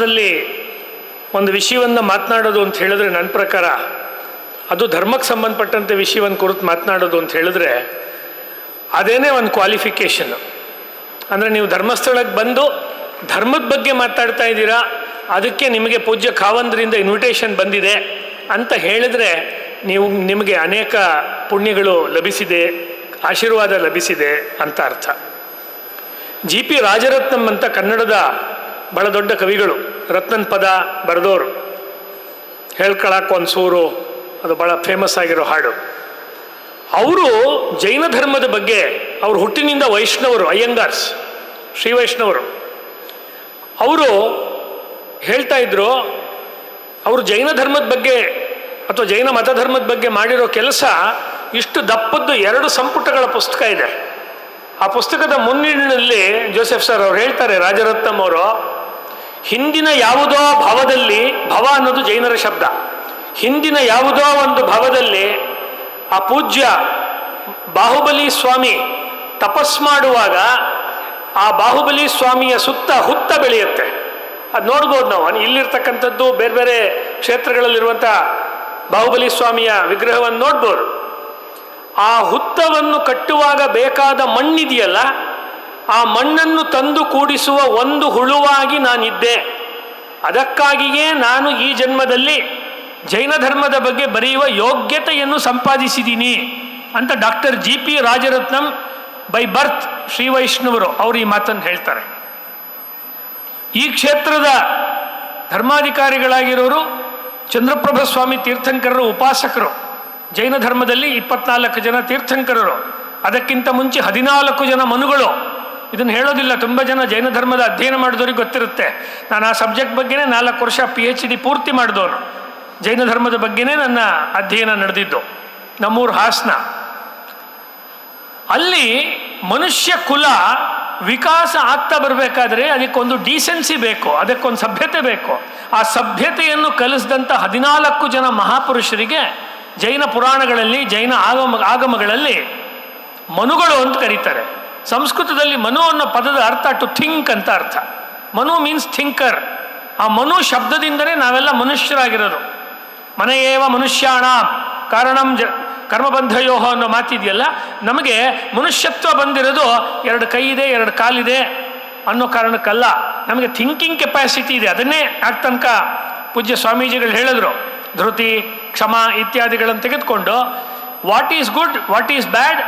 ಧರ್ಮಸ್ಥಳದಲ್ಲಿ ಒಂದು ವಿಷಯವನ್ನು ಮಾತನಾಡೋದು ಅಂತ ಹೇಳಿದ್ರೆ ನನ್ನ ಪ್ರಕಾರ ಅದು ಧರ್ಮಕ್ಕೆ ಸಂಬಂಧಪಟ್ಟಂತೆ ವಿಷಯವನ್ನು ಕುರಿತು ಮಾತನಾಡೋದು ಅಂತ ಹೇಳಿದ್ರೆ ಅದೇನೇ ಒಂದು ಕ್ವಾಲಿಫಿಕೇಷನ್ ಅಂದರೆ ನೀವು ಧರ್ಮಸ್ಥಳಕ್ಕೆ ಬಂದು ಧರ್ಮದ ಬಗ್ಗೆ ಮಾತಾಡ್ತಾ ಇದ್ದೀರಾ, ಅದಕ್ಕೆ ನಿಮಗೆ ಪೂಜ್ಯ ಖಾವಂದ್ರಿಂದ ಇನ್ವಿಟೇಷನ್ ಬಂದಿದೆ ಅಂತ ಹೇಳಿದ್ರೆ ನೀವು ನಿಮಗೆ ಅನೇಕ ಪುಣ್ಯಗಳು ಲಭಿಸಿದೆ, ಆಶೀರ್ವಾದ ಲಭಿಸಿದೆ ಅಂತ ಅರ್ಥ. ಜಿ ಪಿ ರಾಜರತ್ನಂ ಅಂತ ಕನ್ನಡದ ಬಹಳ ದೊಡ್ಡ ಕವಿಗಳು. ರತ್ನನ್ ಪದ ಬರೆದೋರು. ಹೇಳ್ಕೊಳಕ್ಕೆ ಒಂದು ಸೂರು ಅದು ಭಾಳ ಫೇಮಸ್ ಆಗಿರೋ ಹಾಡು. ಅವರು ಜೈನ ಧರ್ಮದ ಬಗ್ಗೆ, ಅವ್ರ ಹುಟ್ಟಿನಿಂದ ವೈಷ್ಣವರು, ಅಯ್ಯಂಗಾರ್ಸ್, ಶ್ರೀ ವೈಷ್ಣವರು. ಅವರು ಹೇಳ್ತಾ ಇದ್ರು, ಅವರು ಜೈನ ಧರ್ಮದ ಬಗ್ಗೆ ಅಥವಾ ಜೈನ ಮತ ಧರ್ಮದ ಬಗ್ಗೆ ಮಾಡಿರೋ ಕೆಲಸ ಇಷ್ಟು ದಪ್ಪದ್ದು ಎರಡು ಸಂಪುಟಗಳ ಪುಸ್ತಕ ಇದೆ. ಆ ಪುಸ್ತಕದ ಮುನ್ನಿನಲ್ಲಿ ಜೋಸೆಫ್ ಸರ್ ಅವ್ರು ಹೇಳ್ತಾರೆ, ರಾಜರತ್ನಂ ಅವರು ಹಿಂದಿನ ಯಾವುದೋ ಭವದಲ್ಲಿ, ಭವ ಅನ್ನೋದು ಜೈನರ ಶಬ್ದ. ಹಿಂದಿನ ಯಾವುದೋ ಒಂದು ಭವದಲ್ಲಿ ಆ ಪೂಜ್ಯ ಬಾಹುಬಲಿ ಸ್ವಾಮಿ ತಪಸ್ ಮಾಡುವಾಗ ಆ ಬಾಹುಬಲಿ ಸ್ವಾಮಿಯ ಸುತ್ತ ಹುತ್ತ ಬೆಳೆಯುತ್ತೆ. ಅದು ನೋಡ್ಬೋದು ನಾವು. ಇಲ್ಲಿರ್ತಕ್ಕಂಥದ್ದು ಬೇರೆ ಬೇರೆ ಕ್ಷೇತ್ರಗಳಲ್ಲಿರುವಂಥ ಬಾಹುಬಲಿ ಸ್ವಾಮಿಯ ವಿಗ್ರಹವನ್ನು ನೋಡ್ಬೋದು. ಆ ಹುತ್ತವನ್ನು ಕಟ್ಟುವಾಗ ಬೇಕಾದ ಮಣ್ಣಿದೆಯಲ್ಲ ಆ ಮಣ್ಣನ್ನು ತಂದು ಕೂಡಿಸುವ ಒಂದು ಹುಳುವಾಗಿ ನಾನಿದ್ದೆ. ಅದಕ್ಕಾಗಿಯೇ ನಾನು ಈ ಜನ್ಮದಲ್ಲಿ ಜೈನ ಧರ್ಮದ ಬಗ್ಗೆ ಬರೆಯುವ ಯೋಗ್ಯತೆಯನ್ನು ಸಂಪಾದಿಸಿದ್ದೀನಿ ಅಂತ doctor G P Rajaratnam by birth Shri ವೈಷ್ಣವರು ಅವರು ಈ ಮಾತನ್ನು ಹೇಳ್ತಾರೆ. ಈ ಕ್ಷೇತ್ರದ ಧರ್ಮಾಧಿಕಾರಿಗಳಾಗಿರೋರು ಚಂದ್ರಪ್ರಭ ಸ್ವಾಮಿ ತೀರ್ಥಂಕರರು ಉಪಾಸಕರು. ಜೈನ ಧರ್ಮದಲ್ಲಿ ಇಪ್ಪತ್ನಾಲ್ಕು ಜನ ತೀರ್ಥಂಕರರು. ಅದಕ್ಕಿಂತ ಮುಂಚೆ ಹದಿನಾಲ್ಕು ಜನ ಮನುಗಳು. ಇದನ್ನು ಹೇಳೋದಿಲ್ಲ. ತುಂಬ ಜನ ಜೈನ ಧರ್ಮದ ಅಧ್ಯಯನ ಮಾಡಿದವ್ರಿಗೆ ಗೊತ್ತಿರುತ್ತೆ. ನಾನು ಆ ಸಬ್ಜೆಕ್ಟ್ ಬಗ್ಗೆನೇ ನಾಲ್ಕು ವರ್ಷ ಪಿ ಎಚ್ ಡಿ ಪೂರ್ತಿ ಮಾಡಿದವನು ಜೈನ ಧರ್ಮದ ಬಗ್ಗೆನೇ ನನ್ನ ಅಧ್ಯಯನ ನಡೆದಿದ್ದು. ನಮ್ಮೂರು ಹಾಸನ. ಅಲ್ಲಿ ಮನುಷ್ಯ ಕುಲ ವಿಕಾಸ ಆಗ್ತಾ ಬರಬೇಕಾದ್ರೆ ಅದಕ್ಕೊಂದು ಡೀಸೆನ್ಸಿ ಬೇಕು, ಅದಕ್ಕೊಂದು ಸಭ್ಯತೆ ಬೇಕು. ಆ ಸಭ್ಯತೆಯನ್ನು ಕಲಿಸಿದಂಥ ಹದಿನಾಲ್ಕು ಜನ ಮಹಾಪುರುಷರಿಗೆ ಜೈನ ಪುರಾಣಗಳಲ್ಲಿ, ಜೈನ ಆಗಮ, ಆಗಮಗಳಲ್ಲಿ ಮನುಗಳು ಅಂತ ಕರೀತಾರೆ. ಸಂಸ್ಕೃತದಲ್ಲಿ ಮನು ಅನ್ನೋ ಪದದ ಅರ್ಥ ಟು ಥಿಂಕ್ ಅಂತ ಅರ್ಥ. Manu means thinker. ಆ ಮನು ಶಬ್ದದಿಂದಲೇ ನಾವೆಲ್ಲ ಮನುಷ್ಯರಾಗಿರೋದು. ಮನೆಯೇವ ಮನುಷ್ಯಾಣ, ಕಾರಣಂ ಜ, ಕರ್ಮಬಂಧಯೋಹ ಅನ್ನೋ ಮಾತಿದೆಯಲ್ಲ, ನಮಗೆ ಮನುಷ್ಯತ್ವ ಬಂದಿರೋದು ಎರಡು ಕೈ ಇದೆ ಎರಡು ಕಾಲಿದೆ ಅನ್ನೋ ಕಾರಣಕ್ಕಲ್ಲ. ನಮಗೆ ಥಿಂಕಿಂಗ್ ಕೆಪಾಸಿಟಿ ಇದೆ. ಅದನ್ನೇ ಆಗ ತನಕ ಪೂಜ್ಯ ಸ್ವಾಮೀಜಿಗಳು ಹೇಳಿದ್ರು. ಧೃತಿ, ಕ್ಷಮ ಇತ್ಯಾದಿಗಳನ್ನು ತೆಗೆದುಕೊಂಡು, what is good, what is bad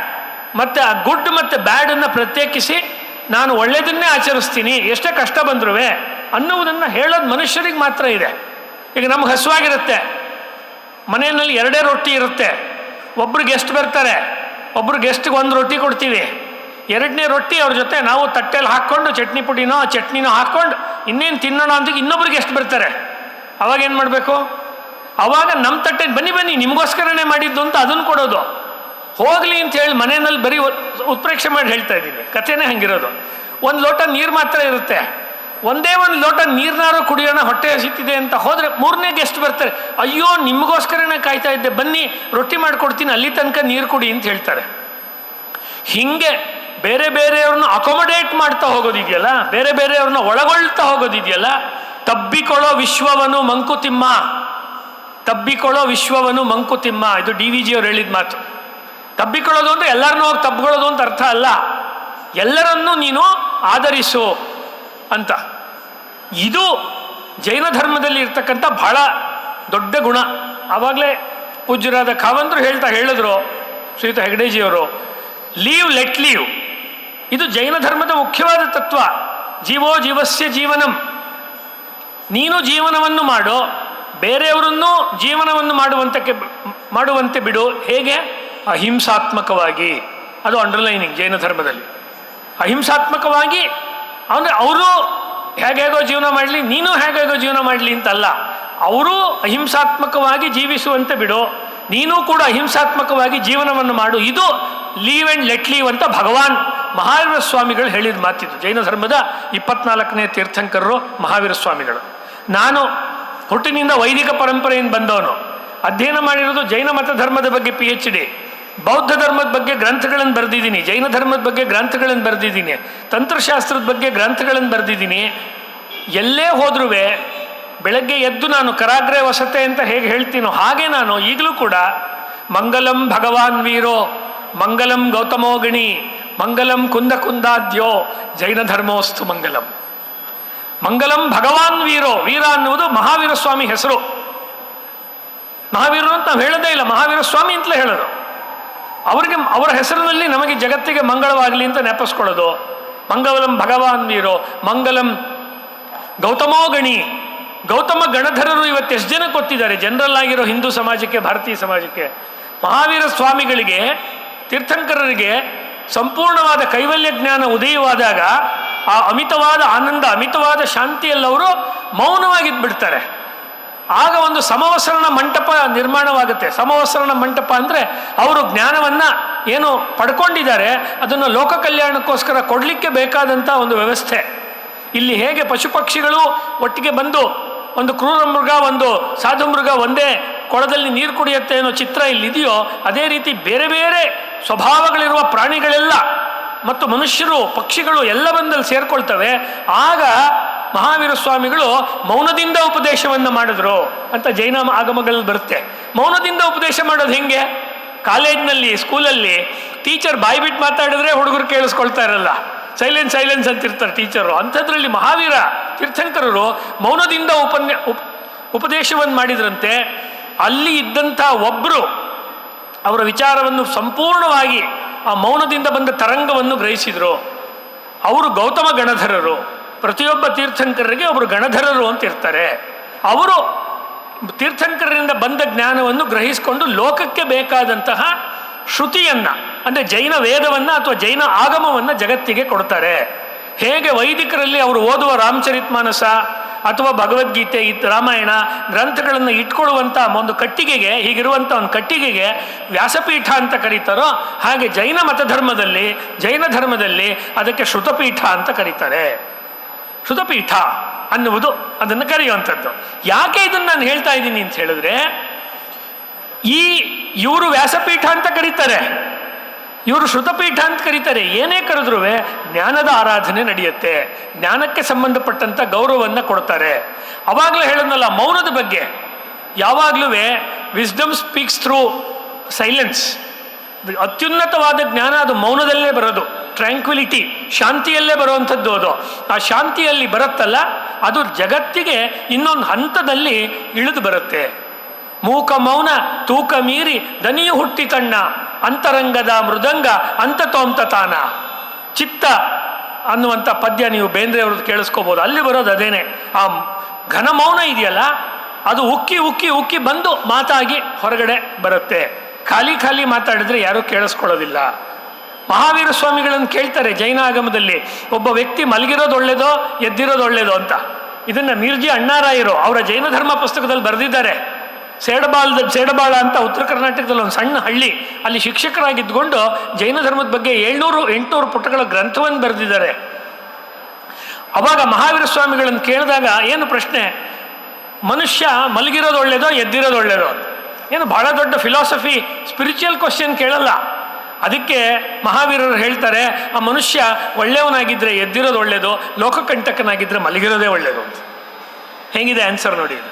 ಮತ್ತು ಆ ಗುಡ್ ಮತ್ತು ಬ್ಯಾಡನ್ನು ಪ್ರತ್ಯೇಕಿಸಿ ನಾನು ಒಳ್ಳೆಯದನ್ನೇ ಆಚರಿಸ್ತೀನಿ, ಎಷ್ಟೇ ಕಷ್ಟ ಬಂದ್ರೂ ಅನ್ನುವುದನ್ನು ಹೇಳೋದು ಮನುಷ್ಯರಿಗೆ ಮಾತ್ರ ಇದೆ. ಈಗ ನಮ್ಗೆ ಹಸುವಾಗಿರುತ್ತೆ, ಮನೆಯಲ್ಲಿ ಎರಡೇ ರೊಟ್ಟಿ ಇರುತ್ತೆ, ಒಬ್ರು ಗೆಸ್ಟ್ ಬರ್ತಾರೆ, ಒಬ್ರು ಗೆಸ್ಟ್ಗೆ ಒಂದು ರೊಟ್ಟಿ ಕೊಡ್ತೀವಿ. ಎರಡನೇ ರೊಟ್ಟಿ ಅವ್ರ ಜೊತೆ ನಾವು ತಟ್ಟೆಲಿ ಹಾಕ್ಕೊಂಡು, ಚಟ್ನಿ ಪುಡಿನೋ ಚಟ್ನಿನೋ ಹಾಕ್ಕೊಂಡು ಇನ್ನೇನು ತಿನ್ನೋಣ ಅಂತ ಇನ್ನೊಬ್ರು ಗೆಸ್ಟ್ ಬರ್ತಾರೆ. ಅವಾಗ ಏನು ಮಾಡಬೇಕು? ಅವಾಗ ನಮ್ಮ ತಟ್ಟೆ ಬನ್ನಿ ಬನ್ನಿ, ನಿಮಗೋಸ್ಕರನೇ ಮಾಡಿದ್ದು ಅಂತ ಅದನ್ನು ಕೊಡೋದು. ಹೋಗಲಿ ಅಂತ ಹೇಳಿ ಮನೆಯಲ್ಲಿ ಬರೀ ಉತ್- ಉತ್ಪ್ರೇಕ್ಷೆ ಮಾಡಿ ಹೇಳ್ತಾ ಇದ್ದೀನಿ. ಕಥೆನೇ ಹಂಗಿರೋದು. ಒಂದು ಲೋಟ ನೀರು ಮಾತ್ರ ಇರುತ್ತೆ. ಒಂದೇ ಒಂದು ಲೋಟ ನೀರ್ನಾರು ಕುಡಿಯೋಣ, ಹೊಟ್ಟೆ ಹಸಿತಿದೆ ಅಂತ ಹೋದರೆ ಮೂರನೇ ಗೆಸ್ಟ್ ಬರ್ತಾರೆ. ಅಯ್ಯೋ, ನಿಮಗೋಸ್ಕರನೇ ಕಾಯ್ತಾ ಇದ್ದೆ. ಬನ್ನಿ, ರೊಟ್ಟಿ ಮಾಡಿಕೊಡ್ತೀನಿ, ಅಲ್ಲಿ ತನಕ ನೀರು ಕುಡಿ ಅಂತ ಹೇಳ್ತಾರೆ. ಹಿಂಗೆ ಬೇರೆ ಬೇರೆಯವ್ರನ್ನ ಅಕೊಮಡೇಟ್ ಮಾಡ್ತಾ ಹೋಗೋದಿದೆಯಲ್ಲ, ಬೇರೆ ಬೇರೆಯವ್ರನ್ನ ಒಳಗೊಳ್ತಾ ಹೋಗೋದಿದೆಯಲ್ಲ, ತಬ್ಬಿಕೊಳ್ಳೋ ವಿಶ್ವವನು ಮಂಕುತಿಮ್ಮ. ತಬ್ಬಿಕೊಳ್ಳೋ ವಿಶ್ವವನು ಮಂಕುತಿಮ್ಮ. ಇದು ಡಿ ವಿ ಜಿ ಅವ್ರು ಹೇಳಿದ ಮಾತು. ತಬ್ಬಿಕೊಳ್ಳೋದು ಅಂದರೆ ಎಲ್ಲರನ್ನೂ ಹೋಗಿ ತಬ್ಬಿಕೊಳ್ಳೋದು ಅಂತ ಅರ್ಥ ಅಲ್ಲ. ಎಲ್ಲರನ್ನೂ ನೀನು ಆಧರಿಸು ಅಂತ. ಇದು ಜೈನ ಧರ್ಮದಲ್ಲಿ ಇರ್ತಕ್ಕಂಥ ಬಹಳ ದೊಡ್ಡ ಗುಣ. ಆವಾಗಲೇ ಪೂಜ್ಯರಾದ ಕಾವಂತರು ಹೇಳ್ತಾ ಹೇಳಿದ್ರು ಶ್ರೀಯುತ ಹೆಗಡೆಜಿಯವರು, ಲೀವ್ ಲೆಟ್ ಲೀವ್. ಇದು ಜೈನ ಧರ್ಮದ ಮುಖ್ಯವಾದ ತತ್ವ. ಜೀವೋ ಜೀವಸ್ಯ ಜೀವನಂ. ನೀನು ಜೀವನವನ್ನು ಮಾಡು, ಬೇರೆಯವರನ್ನು ಜೀವನವನ್ನು ಮಾಡುವಂತಕ್ಕೆ, ಮಾಡುವಂತೆ ಬಿಡು. ಹೇಗೆ? ಅಹಿಂಸಾತ್ಮಕವಾಗಿ, ಅದು ಅಂಡರ್ಲೈನಿಂಗ್ ಜೈನ ಧರ್ಮದಲ್ಲಿ. ಅಹಿಂಸಾತ್ಮಕವಾಗಿ, ಅಂದರೆ ಅವರು ಹೇಗೇಗೋ ಜೀವನ ಮಾಡಲಿ, ನೀನು ಹೇಗೇಗೋ ಜೀವನ ಮಾಡಲಿ ಅಂತಲ್ಲ. ಅವರು ಅಹಿಂಸಾತ್ಮಕವಾಗಿ ಜೀವಿಸುವಂತೆ ಬಿಡು. ನೀನು ಕೂಡ ಅಹಿಂಸಾತ್ಮಕವಾಗಿ ಜೀವನವನ್ನು ಮಾಡು. ಇದು ಲೀವ್ ಆ್ಯಂಡ್ ಲೆಟ್ ಲೀವ್ ಅಂತ ಭಗವಾನ್ ಮಹಾವೀರ ಸ್ವಾಮಿಗಳು ಹೇಳಿದ ಮಾತಿದ್ದು ಜೈನ ಧರ್ಮದ ಇಪ್ಪತ್ನಾಲ್ಕನೇ ತೀರ್ಥಂಕರರು ಮಹಾವೀರ ಸ್ವಾಮಿಗಳು. ನಾನು ಹುಟ್ಟಿನಿಂದ ವೈದಿಕ ಪರಂಪರೆಯಿಂದ ಬಂದವನು. ಅಧ್ಯಯನ ಮಾಡಿರೋದು ಜೈನ ಮತ ಧರ್ಮದ ಬಗ್ಗೆ ಪಿ ಎಚ್ ಡಿ ಬೌದ್ಧ ಧರ್ಮದ ಬಗ್ಗೆ ಗ್ರಂಥಗಳನ್ನು ಬರೆದಿದ್ದೀನಿ, ಜೈನ ಧರ್ಮದ ಬಗ್ಗೆ ಗ್ರಂಥಗಳನ್ನು ಬರೆದಿದ್ದೀನಿ, ತಂತ್ರಶಾಸ್ತ್ರದ ಬಗ್ಗೆ ಗ್ರಂಥಗಳನ್ನು ಬರೆದಿದ್ದೀನಿ, ಎಲ್ಲೇ ಹೋದ್ರೂ ಬೆಳಗ್ಗೆ ಎದ್ದು ನಾನು ಕರಾಗ್ರೆ ವಸತೆ ಅಂತ ಹೇಗೆ ಹೇಳ್ತೀನೋ ಹಾಗೆ ನಾನು ಈಗಲೂ ಕೂಡ ಮಂಗಲಂ ಭಗವಾನ್ ವೀರೋ, ಮಂಗಲಂ ಗೌತಮೋಗಣಿ, ಮಂಗಲಂ ಕುಂದ ಕುಂದಾದ್ಯೋ ಜೈನ ಧರ್ಮೋಸ್ತು ಮಂಗಲಂ. ಮಂಗಲಂ ಭಗವಾನ್ ವೀರೋ, ವೀರ ಅನ್ನುವುದು ಮಹಾವೀರ ಸ್ವಾಮಿ ಹೆಸರು. ಮಹಾವೀರರು ಅಂತ ನಾವು ಹೇಳೋದೇ ಇಲ್ಲ ಮಹಾವೀರ ಸ್ವಾಮಿ ಅಂತಲೇ ಹೇಳೋದು. ಅವರಿಗೆ, ಅವರ ಹೆಸರಿನಲ್ಲಿ ನಮಗೆ ಜಗತ್ತಿಗೆ ಮಂಗಳವಾಗಲಿ ಅಂತ ನೆಪಸ್ಕೊಳ್ಳೋದು. ಮಂಗಲಂ ಭಗವಾನ್ ವೀರೋ, ಮಂಗಲಂ ಗೌತಮೋ ಗಣಿ ಗೌತಮ ಗಣಧರರು ಇವತ್ತು ಎಷ್ಟು ಜನ ಕೊಟ್ಟಿದ್ದಾರೆ? ಜನರಲ್ ಆಗಿರೋ ಹಿಂದೂ ಸಮಾಜಕ್ಕೆ, ಭಾರತೀಯ ಸಮಾಜಕ್ಕೆ. ಮಹಾವೀರ ಸ್ವಾಮಿಗಳಿಗೆ, ತೀರ್ಥಂಕರರಿಗೆ ಸಂಪೂರ್ಣವಾದ ಕೈವಲ್ಯ ಜ್ಞಾನ ಉದಯವಾದಾಗ ಆ ಅಮಿತವಾದ ಆನಂದ, ಅಮಿತವಾದ ಶಾಂತಿಯಲ್ಲವರು ಮೌನವಾಗಿದ್ಬಿಡ್ತಾರೆ. ಆಗ ಒಂದು ಸಮವಸರಣ ಮಂಟಪ ನಿರ್ಮಾಣವಾಗುತ್ತೆ. ಸಮವಸರಣ ಮಂಟಪ ಅಂದರೆ ಅವರು ಜ್ಞಾನವನ್ನು ಏನು ಪಡ್ಕೊಂಡಿದ್ದಾರೆ, ಅದನ್ನು ಲೋಕ ಕಲ್ಯಾಣಕ್ಕೋಸ್ಕರ ಕೊಡಲಿಕ್ಕೆ ಬೇಕಾದಂಥ ಒಂದು ವ್ಯವಸ್ಥೆ. ಇಲ್ಲಿ ಹೇಗೆ ಪಶು ಪಕ್ಷಿಗಳು ಒಟ್ಟಿಗೆ ಬಂದು ಒಂದು ಕ್ರೂರ ಮೃಗ, ಒಂದು ಸಾಧು ಮೃಗ ಒಂದೇ ಕೊಳದಲ್ಲಿ ನೀರು ಕುಡಿಯುತ್ತೆ ಅನ್ನೋ ಚಿತ್ರ ಇಲ್ಲಿದೆಯೋ, ಅದೇ ರೀತಿ ಬೇರೆ ಬೇರೆ ಸ್ವಭಾವಗಳಿರುವ ಪ್ರಾಣಿಗಳೆಲ್ಲ ಮತ್ತು ಮನುಷ್ಯರು, ಪಕ್ಷಿಗಳು ಎಲ್ಲ ಬಂದಲ್ಲಿ ಸೇರಿಕೊಳ್ತವೆ. ಆಗ ಮಹಾವೀರ ಸ್ವಾಮಿಗಳು ಮೌನದಿಂದ ಉಪದೇಶವನ್ನು ಮಾಡಿದ್ರು ಅಂತ ಜೈನ ಆಗಮಗಳಲ್ಲಿ ಬರುತ್ತೆ. ಮೌನದಿಂದ ಉಪದೇಶ ಮಾಡೋದು ಹೆಂಗೆ? ಕಾಲೇಜ್ನಲ್ಲಿ, ಸ್ಕೂಲಲ್ಲಿ ಟೀಚರ್ ಬಾಯಿ ಬಿಟ್ಟು ಮಾತಾಡಿದ್ರೆ ಹುಡುಗರು ಕೇಳಿಸ್ಕೊಳ್ತಾ ಇರಲ್ಲ. ಸೈಲೆನ್ಸ್ ಸೈಲೆನ್ಸ್ ಅಂತಿರ್ತಾರೆ ಟೀಚರು. ಅಂಥದ್ರಲ್ಲಿ ಮಹಾವೀರ ತೀರ್ಥಂಕರರು ಮೌನದಿಂದ ಉಪನ್ಯ ಉಪ್ ಉಪದೇಶವನ್ನು ಮಾಡಿದ್ರಂತೆ. ಅಲ್ಲಿ ಇದ್ದಂಥ ಒಬ್ಬರು ಅವರ ವಿಚಾರವನ್ನು ಸಂಪೂರ್ಣವಾಗಿ ಆ ಮೌನದಿಂದ ಬಂದ ತರಂಗವನ್ನು ಗ್ರಹಿಸಿದರು. ಅವರು ಗೌತಮ ಗಣಧರರು. ಪ್ರತಿಯೊಬ್ಬ ತೀರ್ಥಂಕರರಿಗೆ ಒಬ್ಬರು ಗಣಧರರು ಅಂತ ಇರ್ತಾರೆ. ಅವರು ತೀರ್ಥಂಕರರಿಂದ ಬಂದ ಜ್ಞಾನವನ್ನು ಗ್ರಹಿಸಿಕೊಂಡು ಲೋಕಕ್ಕೆ ಬೇಕಾದಂತಹ ಶ್ರುತಿಯನ್ನು, ಅಂದರೆ ಜೈನ ವೇದವನ್ನು ಅಥವಾ ಜೈನ ಆಗಮವನ್ನು ಜಗತ್ತಿಗೆ ಕೊಡ್ತಾರೆ. ಹೇಗೆ ವೈದಿಕರಲ್ಲಿ ಅವರು ಓದುವ ರಾಮಚರಿತ್ಮಾನಸ ಅಥವಾ ಭಗವದ್ಗೀತೆ ಇತ್ ರಾಮಾಯಣ ಗ್ರಂಥಗಳನ್ನು ಇಟ್ಕೊಳ್ಳುವಂಥ ಒಂದು ಕಟ್ಟಿಗೆಗೆ ಹೀಗಿರುವಂಥ ಒಂದು ಕಟ್ಟಿಗೆಗೆ ವ್ಯಾಸಪೀಠ ಅಂತ ಕರೀತಾರೋ, ಹಾಗೆ ಜೈನ ಮತಧರ್ಮದಲ್ಲಿ, ಜೈನ ಧರ್ಮದಲ್ಲಿ ಅದಕ್ಕೆ ಶ್ರುತಪೀಠ ಅಂತ ಕರೀತಾರೆ. ಶ್ರುತಪೀಠ ಅನ್ನುವುದು ಅದನ್ನು ಕರೆಯುವಂಥದ್ದು. ಯಾಕೆ ಇದನ್ನು ನಾನು ಹೇಳ್ತಾ ಇದ್ದೀನಿ ಅಂತ ಹೇಳಿದ್ರೆ, ಈ ಇವರು ವ್ಯಾಸಪೀಠ ಅಂತ ಕರೀತಾರೆ. ಇವರು ಶ್ರುತಪೀಠ ಅಂತ ಕರೀತಾರೆ. ಏನೇ ಕರೆದ್ರೂ ಜ್ಞಾನದ ಆರಾಧನೆ ನಡೆಯುತ್ತೆ. ಜ್ಞಾನಕ್ಕೆ ಸಂಬಂಧಪಟ್ಟಂಥ ಗೌರವವನ್ನು ಕೊಡ್ತಾರೆ. ಅವಾಗಲೂ ಹೇಳೋದಲ್ಲ ಮೌನದ ಬಗ್ಗೆ. ಯಾವಾಗಲೂ ವಿಸ್ಡಮ್ ಸ್ಪೀಕ್ಸ್ ಥ್ರೂ ಸೈಲೆನ್ಸ್ ಅತ್ಯುನ್ನತವಾದ ಜ್ಞಾನ ಅದು ಮೌನದಲ್ಲೇ ಬರೋದು. ಟ್ರ್ಯಾಂಕ್ವಿಲಿಟಿ ಶಾಂತಿಯಲ್ಲೇ ಬರುವಂಥದ್ದು ಅದು. ಆ ಶಾಂತಿಯಲ್ಲಿ ಬರುತ್ತಲ್ಲ, ಅದು ಜಗತ್ತಿಗೆ ಇನ್ನೊಂದು ಹಂತದಲ್ಲಿ ಇಳಿದು ಬರುತ್ತೆ. ಮೂಕ ಮೌನ, ತೂಕ ಮೀರಿ, ದನಿಯು ಹುಟ್ಟಿ ತಣ್ಣ, ಅಂತರಂಗದ ಮೃದಂಗ, ಅಂತತೋಂತ ತಾನ. ಚಿತ್ತ ಅನ್ನುವಂಥ ಪದ್ಯ ನೀವು ಬೇಂದ್ರೆಯವ್ರದ್ದು ಕೇಳಿಸ್ಕೋಬೋದು. ಅಲ್ಲಿ ಬರೋದು ಅದೇನೆ. ಆ ಘನ ಮೌನ ಇದೆಯಲ್ಲ, ಅದು ಉಕ್ಕಿ ಉಕ್ಕಿ ಉಕ್ಕಿ ಬಂದು ಮಾತಾಗಿ ಹೊರಗಡೆ ಬರುತ್ತೆ. ಖಾಲಿ ಖಾಲಿ ಮಾತಾಡಿದ್ರೆ ಯಾರೂ ಕೇಳಿಸ್ಕೊಳ್ಳೋದಿಲ್ಲ. ಮಹಾವೀರ ಸ್ವಾಮಿಗಳನ್ನು ಕೇಳ್ತಾರೆ ಜೈನ ಆಗಮದಲ್ಲಿ ಒಬ್ಬ ವ್ಯಕ್ತಿ ಮಲಗಿರೋದು ಒಳ್ಳೇದೋ, ಎದ್ದಿರೋದು ಒಳ್ಳೇದೋ ಅಂತ. ಇದನ್ನು ಮಿರ್ಜಿ ಅಣ್ಣಾರಾಯರು ಅವರ ಜೈನ ಧರ್ಮ ಪುಸ್ತಕದಲ್ಲಿ ಬರೆದಿದ್ದಾರೆ. ಸೇಡಬಾಲ್ದ ಸೇಡಬಾಳ ಅಂತ ಉತ್ತರ ಕರ್ನಾಟಕದಲ್ಲಿ ಒಂದು ಸಣ್ಣ ಹಳ್ಳಿ, ಅಲ್ಲಿ ಶಿಕ್ಷಕರಾಗಿದ್ದುಕೊಂಡು ಜೈನ ಧರ್ಮದ ಬಗ್ಗೆ ಏಳ್ನೂರು, ಎಂಟುನೂರು ಪುಟಗಳ ಗ್ರಂಥವನ್ನು ಬರೆದಿದ್ದಾರೆ. ಅವಾಗ ಮಹಾವೀರ ಸ್ವಾಮಿಗಳನ್ನು ಕೇಳಿದಾಗ, ಏನು ಪ್ರಶ್ನೆ? ಮನುಷ್ಯ ಮಲಗಿರೋದು ಒಳ್ಳೇದೋ, ಎದ್ದಿರೋದು ಒಳ್ಳೇದೋ? ಏನು, ಬಹಳ ದೊಡ್ಡ ಫಿಲಾಸಫಿ ಸ್ಪಿರಿಚುವಲ್ ಕ್ವಶನ್ ಕೇಳಲ್ಲ. ಅದಕ್ಕೆ ಮಹಾವೀರರು ಹೇಳ್ತಾರೆ, ಆ ಮನುಷ್ಯ ಒಳ್ಳೆಯವನಾಗಿದ್ದರೆ ಎದ್ದಿರೋದು ಒಳ್ಳೆಯದು ಲೋಕಕಂಟಕನಾಗಿದ್ದರೆ ಮಲಗಿರೋದೇ ಒಳ್ಳೇದು ಅಂತ. ಹೇಗಿದೆ ಆನ್ಸರ್ ನೋಡಿ ಇದು.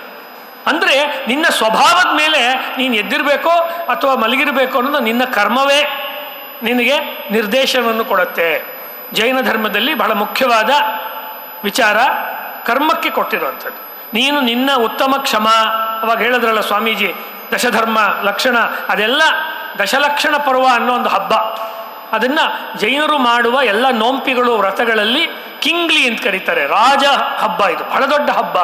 ಅಂದರೆ ನಿನ್ನ ಸ್ವಭಾವದ ಮೇಲೆ ನೀನು ಎದ್ದಿರಬೇಕೋ ಅಥವಾ ಮಲಗಿರಬೇಕು ಅನ್ನೋದು ನಿನ್ನ ಕರ್ಮವೇ, ನಿನಗೆ ನಿರ್ದೇಶನವನ್ನು ಕೊಡುತ್ತೆ. ಜೈನ ಧರ್ಮದಲ್ಲಿ ಬಹಳ ಮುಖ್ಯವಾದ ವಿಚಾರ ಕರ್ಮಕ್ಕೆ ಕೊಟ್ಟಿರುವಂಥದ್ದು. ನೀನು ನಿನ್ನ ಉತ್ತಮ ಕ್ಷಮ, ಅವಾಗ ಹೇಳಿದ್ರಲ್ಲ ಸ್ವಾಮೀಜಿ, ದಶಧರ್ಮ, ಲಕ್ಷಣ, ಅದೆಲ್ಲ ದಶಲಕ್ಷಣ ಪರ್ವ ಅನ್ನೋ ಒಂದು ಹಬ್ಬ. ಅದನ್ನು ಜೈನರು ಮಾಡುವ ಎಲ್ಲ ನೋಂಪಿಗಳು ವ್ರತಗಳಲ್ಲಿ ಕಿಂಗ್ಲಿ ಅಂತ ಕರೀತಾರೆ. ರಾಜ ಹಬ್ಬ ಇದು. ಬಹಳ ದೊಡ್ಡ ಹಬ್ಬ.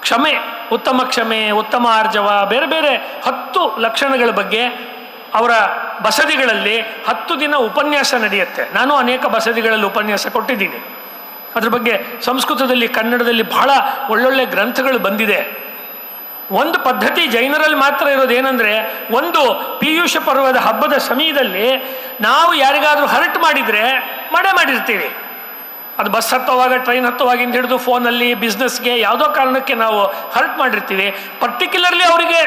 ಕ್ಷಮೆ, ಉತ್ತಮ ಕ್ಷಮೆ, ಉತ್ತಮ ಆರ್ಜವ, ಬೇರೆ ಬೇರೆ ಹತ್ತು ಲಕ್ಷಣಗಳ ಬಗ್ಗೆ ಅವರ ಬಸದಿಗಳಲ್ಲಿ ಹತ್ತು ದಿನ ಉಪನ್ಯಾಸ ನಡೆಯುತ್ತೆ. ನಾನು ಅನೇಕ ಬಸದಿಗಳಲ್ಲಿ ಉಪನ್ಯಾಸ ಕೊಟ್ಟಿದ್ದೀನಿ. ಅದ್ರ ಬಗ್ಗೆ ಸಂಸ್ಕೃತದಲ್ಲಿ, ಕನ್ನಡದಲ್ಲಿ ಬಹಳ ಒಳ್ಳೊಳ್ಳೆ ಗ್ರಂಥಗಳು ಬಂದಿದೆ. ಒಂದು ಪದ್ಧತಿ ಜೈನರಲ್ಲಿ ಮಾತ್ರ ಇರೋದು ಏನಂದರೆ, ಒಂದು ಪಿಯೂಷ ಪರ್ವದ ಹಬ್ಬದ ಸಮಯದಲ್ಲಿ ನಾವು ಯಾರಿಗಾದರೂ ಹರ್ಟ್ ಮಾಡಿದರೆ ಮಾಡೇ ಮಾಡಿರ್ತೀವಿ. ಅದು ಬಸ್ ಹತ್ತುವಾಗ, ಟ್ರೈನ್ ಹತ್ತುವಾಗಿಂದ ಹಿಡಿದು ಫೋನಲ್ಲಿ, ಬಿಸ್ನೆಸ್ಗೆ ಯಾವುದೋ ಕಾರಣಕ್ಕೆ ನಾವು ಹರ್ಟ್ ಮಾಡಿರ್ತೀವಿ. ಪರ್ಟಿಕ್ಯುಲರ್ಲಿ ಅವರಿಗೆ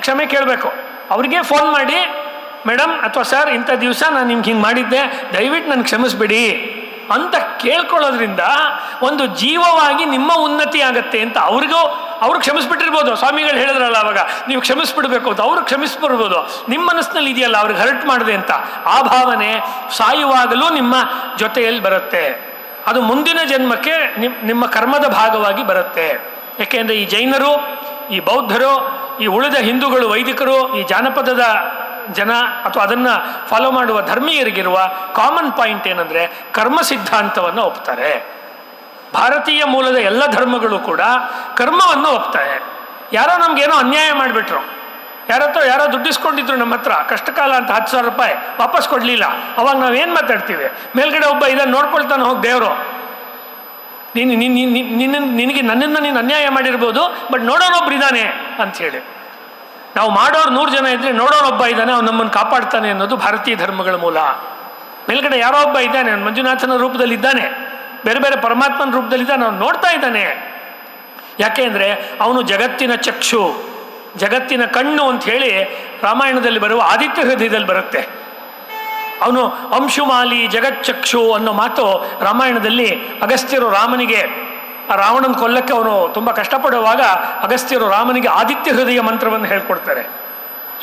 ಕ್ಷಮೆ ಕೇಳಬೇಕು. ಅವರಿಗೆ ಫೋನ್ ಮಾಡಿ ಮೇಡಮ್ ಅಥವಾ ಸರ್, ಇಂಥ ದಿವಸ ನಾನು ನಿಮ್ಗೆ ಹಿಂಗೆ ಮಾಡಿದ್ದೆ, ದಯವಿಟ್ಟು ನನಗೆ ಕ್ಷಮಿಸ್ಬಿಡಿ. ಅಂತ ಕೇಳ್ಕೊಳ್ಳೋದ್ರಿಂದ ಒಂದು ಜೀವವಾಗಿ ನಿಮ್ಮ ಉನ್ನತಿ ಆಗತ್ತೆ ಅಂತ ಅವ್ರಿಗೂ, ಅವ್ರು ಕ್ಷಮಿಸ್ಬಿಟ್ಟಿರ್ಬೋದು. ಸ್ವಾಮಿಗಳು ಹೇಳಿದ್ರಲ್ಲ ಅವಾಗ, ನೀವು ಕ್ಷಮಿಸ್ಬಿಡ್ಬೇಕು ಅಂತ. ಅವ್ರು ಕ್ಷಮಿಸ್ಬಿಡ್ಬೋದು. ನಿಮ್ಮ ಮನಸ್ಸಿನಲ್ಲಿ ಇದೆಯಲ್ಲ, ಅವ್ರಿಗೆ ಹರ್ಟ್ ಮಾಡಿದೆ ಅಂತ. ಆ ಭಾವನೆ ಸಾಯುವಾಗಲೂ ನಿಮ್ಮ ಜೊತೆಯಲ್ಲಿ ಬರುತ್ತೆ. ಅದು ಮುಂದಿನ ಜನ್ಮಕ್ಕೆ ನಿಮ್, ನಿಮ್ಮ ಕರ್ಮದ ಭಾಗವಾಗಿ ಬರುತ್ತೆ. ಯಾಕೆಂದರೆ ಈ ಜೈನರು, ಈ ಬೌದ್ಧರು, ಈ ಉಳಿದ ಹಿಂದೂಗಳು, ವೈದಿಕರು, ಈ ಜಾನಪದದ ಜನ ಅಥವಾ ಅದನ್ನು ಫಾಲೋ ಮಾಡುವ ಧರ್ಮೀಯರಿಗಿರುವ ಕಾಮನ್ ಪಾಯಿಂಟ್ ಏನಂದರೆ ಕರ್ಮ ಸಿದ್ಧಾಂತವನ್ನು ಒಪ್ತಾರೆ. ಭಾರತೀಯ ಮೂಲದ ಎಲ್ಲ ಧರ್ಮಗಳು ಕೂಡ ಕರ್ಮವನ್ನು ಒಪ್ತಾರೆ. ಯಾರೋ ನಮಗೇನೋ ಅನ್ಯಾಯ ಮಾಡಿಬಿಟ್ರು. ಯಾರತ್ತೋ ಯಾರೋ ದುಡ್ಡಿಸ್ಕೊಂಡಿದ್ರು ನಮ್ಮ ಹತ್ರ, ಕಷ್ಟಕಾಲ ಅಂತ ಹತ್ತು ಸಾವಿರ ರೂಪಾಯಿ ವಾಪಸ್ ಕೊಡಲಿಲ್ಲ. ಅವಾಗ ನಾವೇನು ಮಾತಾಡ್ತೀವಿ? ಮೇಲ್ಗಡೆ ಒಬ್ಬ ಇದನ್ನು ನೋಡ್ಕೊಳ್ತಾನೆ ಹೋಗಿ ದೇವರು. ನೀನು ನಿನ್ನ ನಿನಗೆ ನನ್ನಿಂದ ನೀನು ಅನ್ಯಾಯ ಮಾಡಿರ್ಬೋದು, ಬಟ್ ನೋಡೋನೊಬ್ರು ಇದ್ದಾನೆ ಅಂಥೇಳಿ ನಾವು ಮಾಡೋರು ನೂರು ಜನ ಇದ್ದರೆ ಒಬ್ಬ ಇದ್ದಾನೆ, ಅವ್ನು ನಮ್ಮನ್ನು ಕಾಪಾಡ್ತಾನೆ ಅನ್ನೋದು ಭಾರತೀಯ ಧರ್ಮಗಳ ಮೂಲ. ಮೇಲ್ಗಡೆ ಯಾರೋ ಒಬ್ಬ ಇದ್ದಾನೆ ಮಂಜುನಾಥನ ರೂಪದಲ್ಲಿ ಇದ್ದಾನೆ, ಬೇರೆ ಬೇರೆ ಪರಮಾತ್ಮನ ರೂಪದಲ್ಲಿ ಇದ್ದಾನೆ, ಅವ್ನು ನೋಡ್ತಾ ಇದ್ದಾನೆ. ಯಾಕೆ ಅಂದರೆ ಅವನು ಜಗತ್ತಿನ ಚಕ್ಷು, ಜಗತ್ತಿನ ಕಣ್ಣು ಅಂತ ಹೇಳಿ ರಾಮಾಯಣದಲ್ಲಿ ಬರುವ ಆದಿತ್ಯ ಹೃದಯದಲ್ಲಿ ಬರುತ್ತೆ. ಅವನು ಅಂಶುಮಾಲಿ ಜಗಚ್ಚಕ್ಷು ಅನ್ನೋ ಮಾತು ರಾಮಾಯಣದಲ್ಲಿ ಅಗಸ್ತ್ಯರು ರಾಮನಿಗೆ ರಾವಣನ ಕೊಲ್ಲಕ್ಕೆ ಅವನು ತುಂಬ ಕಷ್ಟಪಡುವಾಗ ಅಗಸ್ತ್ಯರು ರಾಮನಿಗೆ ಆದಿತ್ಯ ಹೃದಯ ಮಂತ್ರವನ್ನು ಹೇಳ್ಕೊಡ್ತಾರೆ.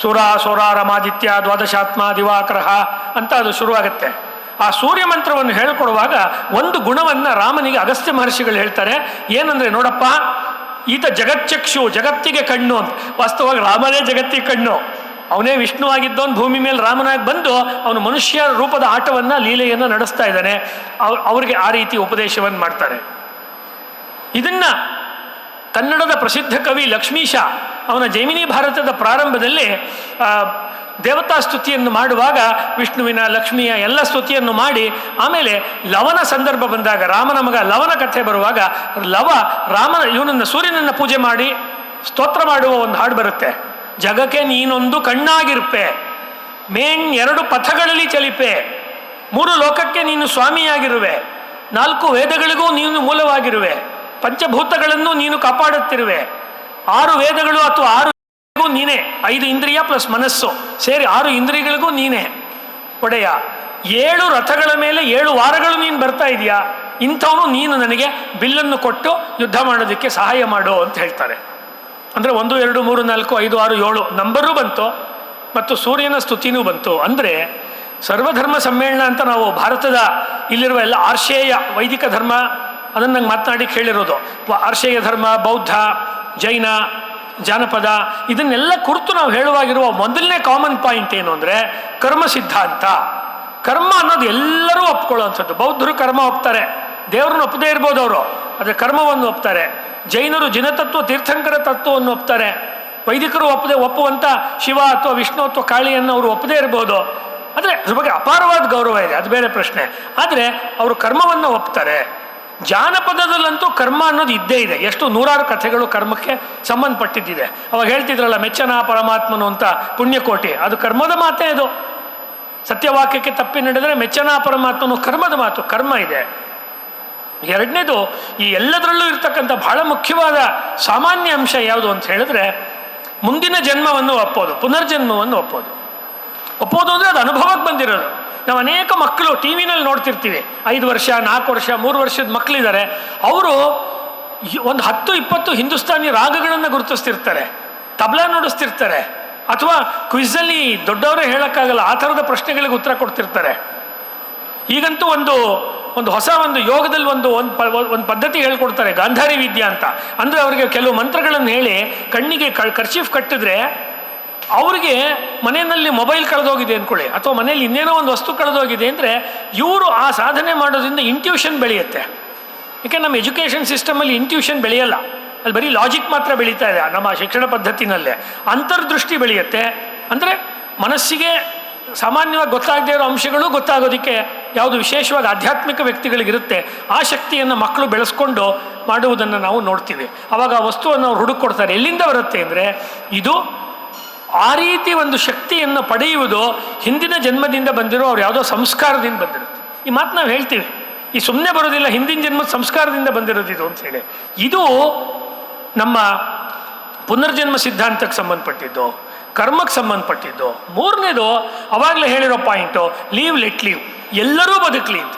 ಸುರ ಸೋರಾರಮಾದಿತ್ಯ ದ್ವಾದಶಾತ್ಮ ದಿವಾಕ್ರಹ ಅಂತ ಅದು ಶುರುವಾಗುತ್ತೆ. ಆ ಸೂರ್ಯ ಮಂತ್ರವನ್ನು ಹೇಳ್ಕೊಡುವಾಗ ಒಂದು ಗುಣವನ್ನು ರಾಮನಿಗೆ ಅಗಸ್ತ್ಯ ಮಹರ್ಷಿಗಳು ಹೇಳ್ತಾರೆ. ಏನಂದ್ರೆ ನೋಡಪ್ಪ, ಈತ ಜಗಚ್ಚಕ್ಷು, ಜಗತ್ತಿಗೆ ಕಣ್ಣು ಅಂತ. ವಾಸ್ತವವಾಗಿ ರಾಮನೇ ಜಗತ್ತಿಗೆ ಕಣ್ಣು. ಅವನೇ ವಿಷ್ಣು ಆಗಿದ್ದವನು ಭೂಮಿ ಮೇಲೆ ರಾಮನಾಗಿ ಬಂದು ಅವನು ಮನುಷ್ಯ ರೂಪದ ಆಟವನ್ನು ಲೀಲೆಯನ್ನು ನಡೆಸ್ತಾ ಇದ್ದಾನೆ. ಅವ್, ಅವ್ರಿಗೆ ಆ ರೀತಿ ಉಪದೇಶವನ್ನು ಮಾಡ್ತಾರೆ. ಇದನ್ನ ಕನ್ನಡದ ಪ್ರಸಿದ್ಧ ಕವಿ ಲಕ್ಷ್ಮೀಶ ಅವನ ಜೈಮಿನಿ ಭಾರತದ ಪ್ರಾರಂಭದಲ್ಲಿ ದೇವತಾ ಸ್ತುತಿಯನ್ನು ಮಾಡುವಾಗ ವಿಷ್ಣುವಿನ, ಲಕ್ಷ್ಮಿಯ ಎಲ್ಲ ಸ್ತುತಿಯನ್ನು ಮಾಡಿ, ಆಮೇಲೆ ಲವನ ಸಂದರ್ಭ ಬಂದಾಗ, ರಾಮನ ಮಗ ಲವನ ಕಥೆ ಬರುವಾಗ ಲವ ರಾಮನ ಇವನನ್ನು ಸೂರ್ಯನನ್ನು ಪೂಜೆ ಮಾಡಿ ಸ್ತೋತ್ರ ಮಾಡುವ ಒಂದು ಹಾಡು ಬರುತ್ತೆ. ಜಗಕ್ಕೆ ನೀನೊಂದು ಕಣ್ಣಾಗಿರುಪೆ ಮೇನ್ ಎರಡು ಪಥಗಳಲ್ಲಿ ಚಲಿಪೆ, ಮೂರು ಲೋಕಕ್ಕೆ ನೀನು ಸ್ವಾಮಿಯಾಗಿರುವೆ, ನಾಲ್ಕು ವೇದಗಳಿಗೂ ನೀನು ಮೂಲವಾಗಿರುವೆ ಪಂಚಭೂತಗಳನ್ನು ನೀನು ಕಾಪಾಡುತ್ತಿರುವೆ. ಆರು ವೇದಗಳು ಅಥವಾ ಆರು ನೀನೇ. ಐದು ಇಂದ್ರಿಯ ಪ್ಲಸ್ ಮನಸ್ಸು. ಸೇರಿ ಆರು ಇಂದ್ರಿಯಗಳಿಗೂ ನೀನೇ. ಒಡೆಯ, ಏಳು ರಥಗಳ ಮೇಲೆ ಏಳು ವಾರಗಳು ನೀನು ಬರ್ತಾ ಇದೆಯಾ? ಇಂಥವನು ನೀನು ನನಗೆ ಬಿಲ್ಲನ್ನು ಕೊಟ್ಟು ಯುದ್ಧ ಮಾಡೋದಕ್ಕೆ ಸಹಾಯ ಮಾಡು ಅಂತ ಹೇಳ್ತಾರೆ. ಅಂದರೆ ಒಂದು, ಎರಡು, ಮೂರು, ನಾಲ್ಕು, ಐದು, ಆರು, ಏಳು ನಂಬರೂ ಬಂತು ಮತ್ತು ಸೂರ್ಯನ ಸ್ತುತಿನೂ ಬಂತು. ಅಂದರೆ ಸರ್ವಧರ್ಮ ಸಮ್ಮೇಳನ ಅಂತ ನಾವು ಭಾರತದ ಇಲ್ಲಿರುವ ಎಲ್ಲ ಆರ್ಷೇಯ ವೈದಿಕ ಧರ್ಮ ಅದನ್ನು ನಂಗೆ ಮಾತನಾಡಿ ಕೇಳಿರೋದು. ಆರ್ಷೇಯ ಧರ್ಮ, ಬೌದ್ಧ, ಜೈನ, ಜಾನಪದ ಇದನ್ನೆಲ್ಲ ಕುರಿತು ನಾವು ಹೇಳುವಾಗಿರುವ ಮೊದಲನೇ ಕಾಮನ್ ಪಾಯಿಂಟ್ ಏನು ಅಂದರೆ ಕರ್ಮ ಸಿದ್ಧಾಂತ. ಕರ್ಮ ಅನ್ನೋದು ಎಲ್ಲರೂ ಒಪ್ಕೊಳ್ಳುವಂಥದ್ದು. ಬೌದ್ಧರು ಕರ್ಮ ಒಪ್ತಾರೆ. ದೇವ್ರನ್ನ ಒಪ್ಪದೇ ಇರ್ಬೋದು ಅವರು. ಆದರೆ ಕರ್ಮವನ್ನು ಒಪ್ತಾರೆ. ಜೈನರು ಜಿನತತ್ವ, ತೀರ್ಥಂಕರ ತತ್ವವನ್ನು ಒಪ್ತಾರೆ. ವೈದಿಕರು ಒಪ್ಪದೆ ಒಪ್ಪುವಂಥ ಶಿವ ಅಥವಾ ವಿಷ್ಣು ಅಥವಾ ಕಾಳಿಯನ್ನು ಅವರು ಒಪ್ಪದೇ ಇರ್ಬೋದು. ಆದರೆ ಅದ್ರ ಬಗ್ಗೆ ಅಪಾರವಾದ ಗೌರವ ಇದೆ. ಅದು ಬೇರೆ ಪ್ರಶ್ನೆ. ಆದರೆ ಅವರು ಕರ್ಮವನ್ನು ಒಪ್ತಾರೆ. ಜಾನಪದದಲ್ಲಂತೂ ಕರ್ಮ ಅನ್ನೋದು ಇದ್ದೇ ಇದೆ. ಎಷ್ಟು ನೂರಾರು ಕಥೆಗಳು ಕರ್ಮಕ್ಕೆ ಸಂಬಂಧಪಟ್ಟಿದ್ದಿದೆ. ಅವಾಗ ಹೇಳ್ತಿದ್ರಲ್ಲ, ಮೆಚ್ಚನ ಪರಮಾತ್ಮನು ಅಂತ ಪುಣ್ಯಕೋಟಿ. ಅದು ಕರ್ಮದ ಮಾತೇ ಅದು. ಸತ್ಯವಾಕ್ಯಕ್ಕೆ ತಪ್ಪಿ ನಡೆದರೆ ಮೆಚ್ಚನ ಪರಮಾತ್ಮನು ಕರ್ಮದ ಮಾತು, ಕರ್ಮ ಇದೆ. ಎರಡನೇದು, ಈ ಎಲ್ಲದರಲ್ಲೂ ಇರ್ತಕ್ಕಂಥ ಬಹಳ ಮುಖ್ಯವಾದ ಸಾಮಾನ್ಯ ಅಂಶ ಯಾವುದು ಅಂತ ಹೇಳಿದ್ರೆ, ಮುಂದಿನ ಜನ್ಮವನ್ನು ಒಪ್ಪೋದು, ಪುನರ್ಜನ್ಮವನ್ನು ಒಪ್ಪೋದು. ಒಪ್ಪೋದು ಅಂದರೆ ಅದು ಅನುಭವಕ್ಕೆ ಬಂದಿರೋದು. ನಾವು ಅನೇಕ ಮಕ್ಕಳು ಟಿ ವಿನಲ್ಲಿ ನೋಡ್ತಿರ್ತೀವಿ. ಐದು ವರ್ಷ, ನಾಲ್ಕು ವರ್ಷ, ಮೂರು ವರ್ಷದ ಮಕ್ಕಳಿದ್ದಾರೆ ಅವರು ಒಂದು ಹತ್ತು, ಇಪ್ಪತ್ತು ಹಿಂದೂಸ್ತಾನಿ ರಾಗಗಳನ್ನು ಗುರುತಿಸ್ತಿರ್ತಾರೆ. ತಬಲಾ ನುಡಿಸ್ತಿರ್ತಾರೆ. ಅಥವಾ ಕ್ವಿಝಲ್ಲಿ ದೊಡ್ಡವರೇ ಹೇಳೋಕ್ಕಾಗಲ್ಲ, ಆ ಥರದ ಪ್ರಶ್ನೆಗಳಿಗೆ ಉತ್ತರ ಕೊಡ್ತಿರ್ತಾರೆ. ಈಗಂತೂ ಒಂದು ಒಂದು ಹೊಸ ಒಂದು ಯೋಗದಲ್ಲಿ ಒಂದು ಒಂದು ಪ, ಒಂದು ಪದ್ಧತಿ ಹೇಳ್ಕೊಡ್ತಾರೆ, ಗಾಂಧಾರಿ ವಿದ್ಯಾ ಅಂತ. ಅಂದರೆ ಅವರಿಗೆ ಕೆಲವು ಮಂತ್ರಗಳನ್ನು ಹೇಳಿ ಕಣ್ಣಿಗೆ ಕರ್ಚೀಫ್ ಕಟ್ಟಿದ್ರೆ ಅವ್ರಿಗೆ ಮನೆಯಲ್ಲಿ ಮೊಬೈಲ್ ಕಳೆದೋಗಿದೆ ಅಂದ್ಕೊಳ್ಳಿ. ಅಥವಾ ಮನೆಯಲ್ಲಿ ಇನ್ನೇನೋ ಒಂದು ವಸ್ತು ಕಳೆದೋಗಿದೆ ಅಂದರೆ ಇವರು ಆ ಸಾಧನೆ ಮಾಡೋದ್ರಿಂದ ಇಂಟ್ಯೂಷನ್ ಬೆಳೆಯುತ್ತೆ. ಯಾಕೆ ನಮ್ಮ ಎಜುಕೇಷನ್ ಸಿಸ್ಟಮಲ್ಲಿ ಇಂಟ್ಯೂಷನ್ ಬೆಳೆಯಲ್ಲ. ಅಲ್ಲಿ ಬರೀ ಲಾಜಿಕ್ ಮಾತ್ರ ಬೆಳೀತಾ ಇದೆ ನಮ್ಮ ಶಿಕ್ಷಣ ಪದ್ಧತಿನಲ್ಲೇ. ಅಂತರ್ದೃಷ್ಟಿ ಬೆಳೆಯುತ್ತೆ. ಅಂದರೆ ಮನಸ್ಸಿಗೆ ಸಾಮಾನ್ಯವಾಗಿ ಗೊತ್ತಾಗದೇ ಇರೋ ಅಂಶಗಳು ಗೊತ್ತಾಗೋದಕ್ಕೆ ಯಾವುದು ವಿಶೇಷವಾಗಿ ಆಧ್ಯಾತ್ಮಿಕ ವ್ಯಕ್ತಿಗಳಿಗಿರುತ್ತೆ. ಆ ಶಕ್ತಿಯನ್ನು ಮಕ್ಕಳು ಬೆಳೆಸ್ಕೊಂಡು ಮಾಡುವುದನ್ನು ನಾವು ನೋಡ್ತೀವಿ. ಆವಾಗ ಆ ವಸ್ತುವನ್ನು ಅವ್ರು ಹುಡುಕೊಡ್ತಾರೆ ಎಲ್ಲಿಂದ ಬರುತ್ತೆ ಅಂದರೆ ಇದು ಆ ರೀತಿ ಒಂದು ಶಕ್ತಿಯನ್ನು ಪಡೆಯುವುದು ಹಿಂದಿನ ಜನ್ಮದಿಂದ ಬಂದಿರೋ ಅವ್ರು ಯಾವುದೋ ಸಂಸ್ಕಾರದಿಂದ ಬಂದಿರುತ್ತೆ. ಈ ಮಾತು ನಾವು ಹೇಳ್ತೀವಿ. ಈ ಸುಮ್ಮನೆ ಬರೋದಿಲ್ಲ, ಹಿಂದಿನ ಜನ್ಮದ ಸಂಸ್ಕಾರದಿಂದ ಬಂದಿರೋದಿದು ಅಂತ ಹೇಳಿ. ಇದು ನಮ್ಮ ಪುನರ್ಜನ್ಮ ಸಿದ್ಧಾಂತಕ್ಕೆ ಸಂಬಂಧಪಟ್ಟಿದ್ದು ಕರ್ಮಕ್ಕೆ ಸಂಬಂಧಪಟ್ಟಿದ್ದು. ಮೂರನೇದು ಅವಾಗಲೇ ಹೇಳಿರೋ ಪಾಯಿಂಟು, ಲೀವ್ ಲೆಟ್ ಲೀವ್. ಎಲ್ಲರೂ ಬದುಕಲಿ ಅಂತ.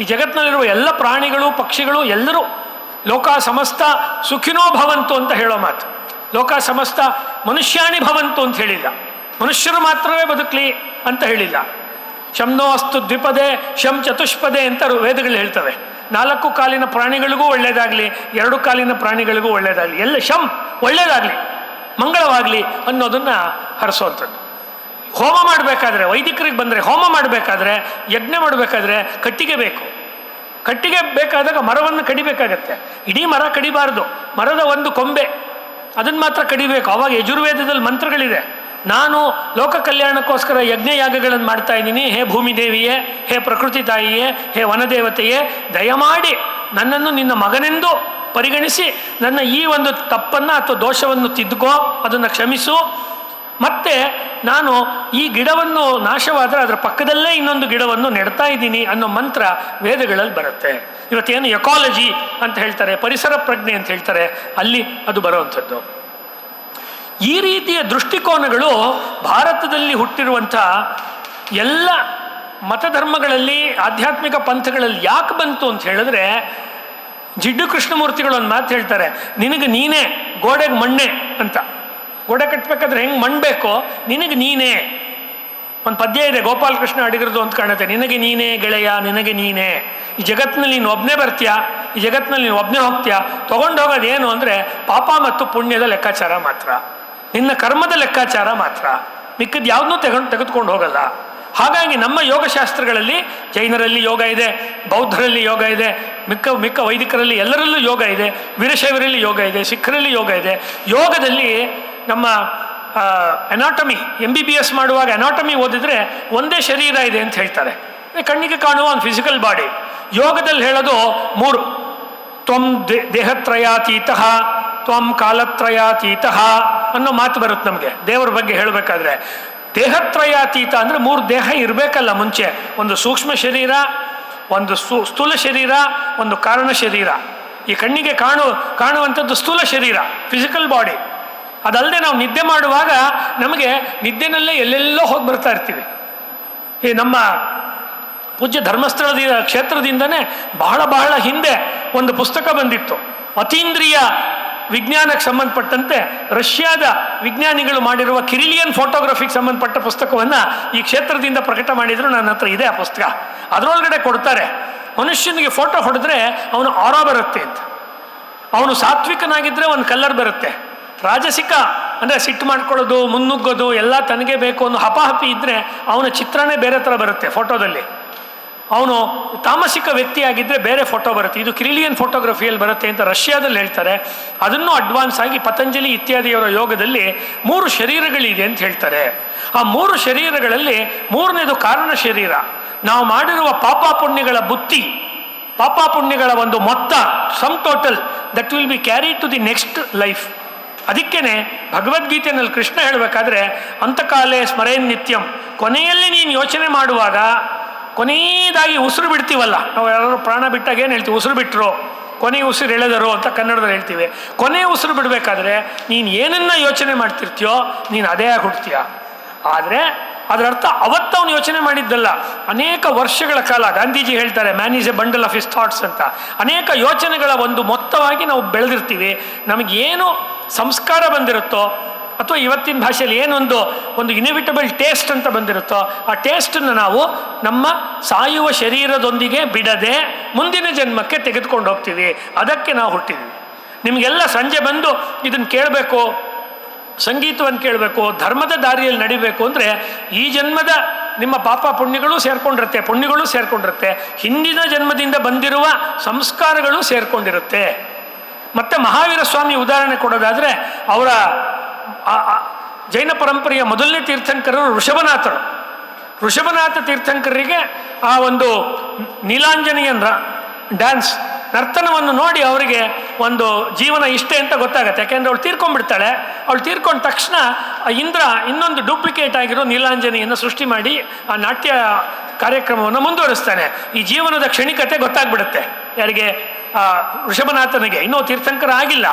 ಈ ಜಗತ್ತಿನಲ್ಲಿರುವ ಎಲ್ಲ ಪ್ರಾಣಿಗಳು, ಪಕ್ಷಿಗಳು, ಎಲ್ಲರೂ ಲೋಕ ಸಮಸ್ತ ಸುಖಿನೋ ಭವಂತು ಅಂತ ಹೇಳೋ ಮಾತು. ಲೋಕ ಸಮಸ್ತ ಮನುಷ್ಯಾಣಿ ಭವಂತು ಅಂತ ಹೇಳಿಲ್ಲ. ಮನುಷ್ಯರು ಮಾತ್ರವೇ ಬದುಕಲಿ ಅಂತ ಹೇಳಿಲ್ಲ. ಶಂನೋ ಅಸ್ತು ದ್ವಿಪದೇ, ಶಂ ಚತುಷ್ಪದೆ ಅಂತ ವೇದಗಳು ಹೇಳ್ತವೆ. ನಾಲ್ಕು ಕಾಲಿನ ಪ್ರಾಣಿಗಳಿಗೂ ಒಳ್ಳೆಯದಾಗಲಿ, ಎರಡು ಕಾಲಿನ ಪ್ರಾಣಿಗಳಿಗೂ ಒಳ್ಳೆಯದಾಗಲಿ. ಎಲ್ಲ ಶಂ ಒಳ್ಳೆಯದಾಗಲಿ, ಮಂಗಳವಾಗಲಿ ಅನ್ನೋದನ್ನು ಹರಿಸೋವಂಥದ್ದು. ಹೋಮ ಮಾಡಬೇಕಾದ್ರೆ, ವೈದಿಕರಿಗೆ ಬಂದರೆ ಹೋಮ ಮಾಡಬೇಕಾದ್ರೆ, ಯಜ್ಞ ಮಾಡಬೇಕಾದ್ರೆ ಕಟ್ಟಿಗೆ ಬೇಕು. ಕಟ್ಟಿಗೆ ಬೇಕಾದಾಗ ಮರವನ್ನು ಕಡಿಬೇಕಾಗತ್ತೆ. ಇಡೀ ಮರ ಕಡಿಬಾರ್ದು. ಮರದ ಒಂದು ಕೊಂಬೆ. ಅದನ್ನು ಮಾತ್ರ ಕಡಿಬೇಕು. ಅವಾಗ ಯಜುರ್ವೇದದಲ್ಲಿ ಮಂತ್ರಗಳಿದೆ. ನಾನು ಲೋಕ ಕಲ್ಯಾಣಕ್ಕೋಸ್ಕರ ಯಜ್ಞ ಯಾಗಗಳನ್ನು ಮಾಡ್ತಾ ಇದ್ದೀನಿ. ಹೇ ಭೂಮಿ ದೇವಿಯೇ ಹೇ ಪ್ರಕೃತಿ ತಾಯಿಯೇ, ಹೇ ವನದೇವತೆಯೇ, ದಯಮಾಡಿ ನನ್ನನ್ನು ನಿನ್ನ ಮಗನೆಂದು ಪರಿಗಣಿಸಿ ನನ್ನ ಈ ಒಂದು ತಪ್ಪನ್ನು ಅಥವಾ ದೋಷವನ್ನು ತಿದ್ದುಕೋ ಅದನ್ನು ಕ್ಷಮಿಸು. ಮತ್ತೆ ನಾನು ಈ ಗಿಡವನ್ನು ನಾಶವಾದರೆ ಅದರ ಪಕ್ಕದಲ್ಲೇ ಇನ್ನೊಂದು ಗಿಡವನ್ನು ನೆಡ್ತಾ ಇದ್ದೀನಿ ಅನ್ನೋ ಮಂತ್ರ ವೇದಗಳಲ್ಲಿ ಬರುತ್ತೆ. ಇವತ್ತೇನು ಎಕಾಲಜಿ ಅಂತ ಹೇಳ್ತಾರೆ, ಪರಿಸರ ಪ್ರಜ್ಞೆ ಅಂತ ಹೇಳ್ತಾರೆ, ಅಲ್ಲಿ ಅದು ಬರುವಂಥದ್ದು. ಈ ರೀತಿಯ ದೃಷ್ಟಿಕೋನಗಳು ಭಾರತದಲ್ಲಿ ಹುಟ್ಟಿರುವಂಥ ಎಲ್ಲ ಮತಧರ್ಮಗಳಲ್ಲಿ, ಆಧ್ಯಾತ್ಮಿಕ ಪಂಥಗಳಲ್ಲಿ ಯಾಕೆ ಬಂತು ಅಂತ ಹೇಳಿದ್ರೆ, ಜಿಡ್ಡು ಕೃಷ್ಣಮೂರ್ತಿಗಳು ಒಂದು ಮಾತು ಹೇಳ್ತಾರೆ, ನಿನಗೆ ನೀನೇ ಗೋಡೆಗೆ ಮಣ್ಣೆ ಅಂತ. ಗೋಡೆ ಕಟ್ಟಬೇಕಾದ್ರೆ ಹೆಂಗೆ ಮಣ್ಣು ಬೇಕೋ, ನಿನಗೆ ನೀನೇ. ಒಂದು ಪದ್ಯ ಇದೆ, ಗೋಪಾಲಕೃಷ್ಣ ಅಡಿಗರದು ಅಂತ ಕಾಣುತ್ತೆ, ನಿನಗೆ ನೀನೇ ಗೆಳೆಯ, ನಿನಗೆ ನೀನೇ. ಈ ಜಗತ್ತಿನಲ್ಲಿ ನೀನು ಒಬ್ಬನೇ ಬರ್ತೀಯಾ? ಈ ಜಗತ್ತಿನಲ್ಲಿ ನೀನು ಒಬ್ಬನೇ ಹೋಗ್ತೀಯಾ? ತೊಗೊಂಡು ಏನು ಅಂದರೆ ಪಾಪ ಮತ್ತು ಪುಣ್ಯದ ಲೆಕ್ಕಾಚಾರ ಮಾತ್ರ. ನಿನ್ನ ಕರ್ಮದ ಲೆಕ್ಕಾಚಾರ ಮಾತ್ರ. ಮಿಕ್ಕದ್ದು ಯಾವುದನ್ನೂ ತೆಗೊಂಡು ತೆಗೆದುಕೊಂಡು ಹೋಗಲ್ಲ. ಹಾಗಾಗಿ ನಮ್ಮ ಯೋಗಶಾಸ್ತ್ರಗಳಲ್ಲಿ ಜೈನರಲ್ಲಿ ಯೋಗ ಇದೆ, ಬೌದ್ಧರಲ್ಲಿ ಯೋಗ ಇದೆ, ಮಿಕ್ಕ ಮಿಕ್ಕ ವೈದಿಕರಲ್ಲಿ ಎಲ್ಲರಲ್ಲೂ ಯೋಗ ಇದೆ, ವೀರಶೈವರಲ್ಲಿ ಯೋಗ ಇದೆ, ಸಿಖ್ಖರಲ್ಲಿ ಯೋಗ ಇದೆ. ಯೋಗದಲ್ಲಿ ನಮ್ಮ anatomy M B B S ಮಾಡುವಾಗ ಅನಾಟಮಿ ಓದಿದ್ರೆ ಒಂದೇ ಶರೀರ ಇದೆ ಅಂತ ಹೇಳ್ತಾರೆ. ಕಣ್ಣಿಗೆ ಕಾಣುವ ಒಂದು ಫಿಸಿಕಲ್ ಬಾಡಿ ಯೋಗದಲ್ಲಿ ಹೇಳೋದು ಮೂರು. ತ್ವಂ ದೇಹತ್ರಯಾತೀತ, ತ್ವಂ ಕಾಲತ್ರಯಾತೀತ ಅನ್ನೋ ಮಾತು ಬರುತ್ತೆ ನಮಗೆ. ದೇವರ ಬಗ್ಗೆ ಹೇಳಬೇಕಾದ್ರೆ. ದೇಹತ್ರಯಾತೀತ ಅಂದರೆ ಮೂರು ದೇಹ ಇರಬೇಕಲ್ಲ ಮುಂಚೆ. ಒಂದು ಸೂಕ್ಷ್ಮ ಶರೀರ, ಒಂದು ಸು, ಸ್ಥೂಲ ಶರೀರ, ಒಂದು ಕಾರಣ ಶರೀರ. ಈ ಕಣ್ಣಿಗೆ ಕಾಣು, ಕಾಣುವಂಥದ್ದು ಸ್ಥೂಲ ಶರೀರ ಫಿಸಿಕಲ್ ಬಾಡಿ ಅದಲ್ಲದೆ ನಾವು ನಿದ್ದೆ ಮಾಡುವಾಗ ನಮಗೆ ನಿದ್ದೆನಲ್ಲೇ ಎಲ್ಲೆಲ್ಲೋ ಹೋಗಿ ಬರ್ತಾ ಇರ್ತೀವಿ. ಈ ನಮ್ಮ ಪೂಜ್ಯ ಧರ್ಮಸ್ಥಳದ ಕ್ಷೇತ್ರದಿಂದನೇ ಬಹಳ ಬಹಳ ಹಿಂದೆ ಒಂದು ಪುಸ್ತಕ ಬಂದಿತ್ತು. ಅತೀಂದ್ರಿಯ ವಿಜ್ಞಾನಕ್ಕೆ ಸಂಬಂಧಪಟ್ಟಂತೆ ರಷ್ಯಾದ ವಿಜ್ಞಾನಿಗಳು ಮಾಡಿರುವ ಕಿರಿಲಿಯನ್ ಫೋಟೋಗ್ರಫಿಗೆ ಸಂಬಂಧಪಟ್ಟ ಪುಸ್ತಕವನ್ನು ಈ ಕ್ಷೇತ್ರದಿಂದ ಪ್ರಕಟ ಮಾಡಿದರು. ನನ್ನ ಹತ್ರ ಇದೆ ಆ ಪುಸ್ತಕ. ಅದರೊಳಗಡೆ ಕೊಡ್ತಾರೆ. ಮನುಷ್ಯನಿಗೆ ಫೋಟೋ ಹೊಡೆದ್ರೆ ಅವನು ಆರ ಬರುತ್ತೆ ಅಂತ. ಅವನು ಸಾತ್ವಿಕನಾಗಿದ್ದರೆ ಒಂದು ಕಲ್ಲರ್ ಬರುತ್ತೆ. ರಾಜಸಿಕ ಅಂದರೆ ಸಿಟ್ಟು ಮಾಡ್ಕೊಳ್ಳೋದು, ಮುನ್ನುಗ್ಗೋದು, ಎಲ್ಲ ತನಗೆ ಬೇಕು ಅನ್ನೋ ಹಪಾಹಪಿ ಇದ್ದರೆ ಅವನ ಚಿತ್ರನೇ ಬೇರೆ ಥರ ಬರುತ್ತೆ ಫೋಟೋದಲ್ಲಿ. ಅವನು ತಾಮಸಿಕ ವ್ಯಕ್ತಿಯಾಗಿದ್ದರೆ ಬೇರೆ ಫೋಟೋ ಬರುತ್ತೆ. ಇದು ಕ್ರಿಲಿಯನ್ ಫೋಟೋಗ್ರಫಿಯಲ್ಲಿ ಬರುತ್ತೆ ಅಂತ ರಷ್ಯಾದಲ್ಲಿ ಹೇಳ್ತಾರೆ. ಅದನ್ನು ಅಡ್ವಾನ್ಸ್ ಆಗಿ ಪತಂಜಲಿ ಇತ್ಯಾದಿಯವರ ಯೋಗದಲ್ಲಿ ಮೂರು ಶರೀರಗಳಿದೆ ಅಂತ ಹೇಳ್ತಾರೆ. ಆ ಮೂರು ಶರೀರಗಳಲ್ಲಿ ಮೂರನೇದು ಕಾರಣ ಶರೀರ. ನಾವು ಮಾಡಿರುವ ಪಾಪ ಪುಣ್ಯಗಳ ಬುತ್ತಿ ಪಾಪ ಪುಣ್ಯಗಳ ಒಂದು ಮೊತ್ತ sum total that will be carry to the next life ಅದಕ್ಕೇನೆ ಭಗವದ್ಗೀತೆಯಲ್ಲಿ ಕೃಷ್ಣ ಹೇಳಬೇಕಾದ್ರೆ, ಅಂತಕಾಲೇ ಸ್ಮರೇನ್ ನಿತ್ಯಂ. ಕೊನೆಯಲ್ಲಿ ನೀನು ಯೋಚನೆ ಮಾಡುವಾಗ ಕೊನೆಯದಾಗಿ ಉಸಿರು ಬಿಡ್ತೀವಲ್ಲ? ನಾವು ಯಾರು ಪ್ರಾಣ ಬಿಟ್ಟಾಗ ಏನು ಹೇಳ್ತೀವಿ? ಉಸಿರು ಬಿಟ್ಟರು ಕೊನೆ ಉಸಿರು ಎಳೆದರು ಅಂತ ಕನ್ನಡದಲ್ಲಿ ಹೇಳ್ತೀವಿ. ಕೊನೆ ಉಸಿರು ಬಿಡಬೇಕಾದ್ರೆ ನೀನು ಏನನ್ನ ಯೋಚನೆ ಮಾಡ್ತಿರ್ತೀಯೋ ನೀನು ಅದೇ ಆಗಿ ಹುಡ್ತೀಯ ಆದರೆ ಅದರ ಅರ್ಥ ಅವತ್ತು ಅವನು ಯೋಚನೆ ಮಾಡಿದ್ದಲ್ಲ. ಅನೇಕ ವರ್ಷಗಳ ಕಾಲ ಗಾಂಧೀಜಿ ಹೇಳ್ತಾರೆ man is a bundle of is thoughts ಅಂತ. ಅನೇಕ ಯೋಚನೆಗಳ ಒಂದು ಮೊತ್ತವಾಗಿ ನಾವು ಬೆಳೆದಿರ್ತೀವಿ. ನಮಗೇನು ಸಂಸ್ಕಾರ ಬಂದಿರುತ್ತೋ ಅಥವಾ ಇವತ್ತಿನ ಭಾಷೆಯಲ್ಲಿ ಏನೊಂದು ಒಂದು ಇನಿವಿಟಬಲ್ ಟೇಸ್ಟ್ ಅಂತ ಬಂದಿರುತ್ತೋ, ಆ ಟೇಸ್ಟನ್ನು ನಾವು ನಮ್ಮ ಸಾಯುವ ಶರೀರದೊಂದಿಗೆ ಬಿಡದೆ ಮುಂದಿನ ಜನ್ಮಕ್ಕೆ ತೆಗೆದುಕೊಂಡು ಹೋಗ್ತೀವಿ. ಅದಕ್ಕೆ ನಾವು ಹುಟ್ಟಿದ್ವಿ. ನಿಮಗೆಲ್ಲ ಸಂಜೆ ಬಂದು ಇದನ್ನು ಕೇಳಬೇಕು, ಸಂಗೀತವನ್ನು ಕೇಳಬೇಕು, ಧರ್ಮದ ದಾರಿಯಲ್ಲಿ ನಡಿಬೇಕು ಅಂದರೆ ಈ ಜನ್ಮದ ನಿಮ್ಮ ಪಾಪ ಪುಣ್ಯಗಳು ಸೇರ್ಕೊಂಡಿರುತ್ತೆ ಪುಣ್ಯಗಳು ಸೇರ್ಕೊಂಡಿರುತ್ತೆ. ಹಿಂದಿನ ಜನ್ಮದಿಂದ ಬಂದಿರುವ ಸಂಸ್ಕಾರಗಳು ಸೇರ್ಕೊಂಡಿರುತ್ತೆ. ಮತ್ತೆ ಮಹಾವೀರ ಸ್ವಾಮಿ ಉದಾಹರಣೆ ಕೊಡೋದಾದರೆ ಅವರ ಜೈನ ಪರಂಪರೆಯ ಮೊದಲನೇ ತೀರ್ಥಂಕರರು ಋಷಭನಾಥರು. ಋಷಭನಾಥ ತೀರ್ಥಂಕರರಿಗೆ ಆ ಒಂದು ನೀಲಾಂಜನೆಯ ಡ್ಯಾನ್ಸ್ ನರ್ತನವನ್ನು ನೋಡಿ ಅವರಿಗೆ ಒಂದು ಜೀವನ ಇಷ್ಟೇ ಅಂತ ಗೊತ್ತಾಗುತ್ತೆ. ಯಾಕೆಂದರೆ ಅವಳು ತೀರ್ಕೊಂಡ್ಬಿಡ್ತಾಳೆ. ಅವಳು ತೀರ್ಕೊಂಡ ತಕ್ಷಣ ಇಂದ್ರ ಇನ್ನೊಂದು ಡೂಪ್ಲಿಕೇಟ್ ಆಗಿರೋ ನೀಲಾಂಜನೆಯನ್ನು ಸೃಷ್ಟಿ ಮಾಡಿ ಆ ನಾಟ್ಯ ಕಾರ್ಯಕ್ರಮವನ್ನು ಮುಂದುವರಿಸ್ತಾನೆ. ಈ ಜೀವನದ ಕ್ಷಣಿಕತೆ ಗೊತ್ತಾಗ್ಬಿಡುತ್ತೆ. ಯಾರಿಗೆ ಋಷಭನಾಥನಿಗೆ ಇನ್ನೂ ತೀರ್ಥಂಕರ ಆಗಿಲ್ಲ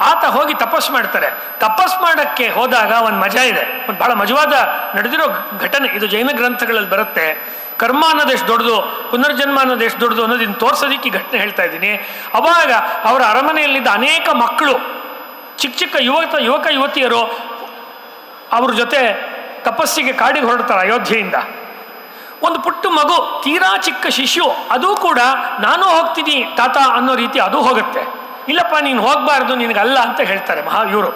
ಆತ ಹೋಗಿ ತಪಸ್ ಮಾಡ್ತಾರೆ. ತಪಸ್ ಮಾಡೋಕ್ಕೆ ಹೋದಾಗ ಒಂದು ಮಜಾ ಇದೆ. ಒಂದು ಬಹಳ ಮಜವಾದ ನಡೆದಿರೋ ಘಟನೆ. ಇದು ಜೈನ ಗ್ರಂಥಗಳಲ್ಲಿ ಬರುತ್ತೆ. ಕರ್ಮ ಅನ್ನೋದು ಎಷ್ಟು ದೊಡ್ಡದು ಪುನರ್ಜನ್ಮ ಅನ್ನೋದು ಎಷ್ಟು ದೊಡ್ಡದು ಅನ್ನೋದನ್ನು ತೋರ್ಸೋದಕ್ಕೆ ಘಟನೆ ಹೇಳ್ತಾ ಇದ್ದೀನಿ. ಅವಾಗ ಅವರ ಅರಮನೆಯಲ್ಲಿದ್ದ ಅನೇಕ ಮಕ್ಕಳು, ಚಿಕ್ಕ ಚಿಕ್ಕ ಯುವಕ ಯುವಕ ಯುವತಿಯರು ಅವ್ರ ಜೊತೆ ತಪಸ್ಸಿಗೆ ಕಾಡಿಗೆ ಹೊರಡ್ತಾರೆ ಅಯೋಧ್ಯೆಯಿಂದ. ಒಂದು ಪುಟ್ಟ ಮಗು, ತೀರಾ ಚಿಕ್ಕ ಶಿಶು, ಅದು ಕೂಡ ನಾನು ಹೋಗ್ತೀನಿ, ತಾತ ಅನ್ನೋ ರೀತಿ ಅದು ಹೋಗುತ್ತೆ. ಇಲ್ಲಪ್ಪ, ನೀನು ಹೋಗಬಾರ್ದು, ನಿನಗಲ್ಲ ಅಂತ ಹೇಳ್ತಾರೆ ಮಹಾ ಇವರು.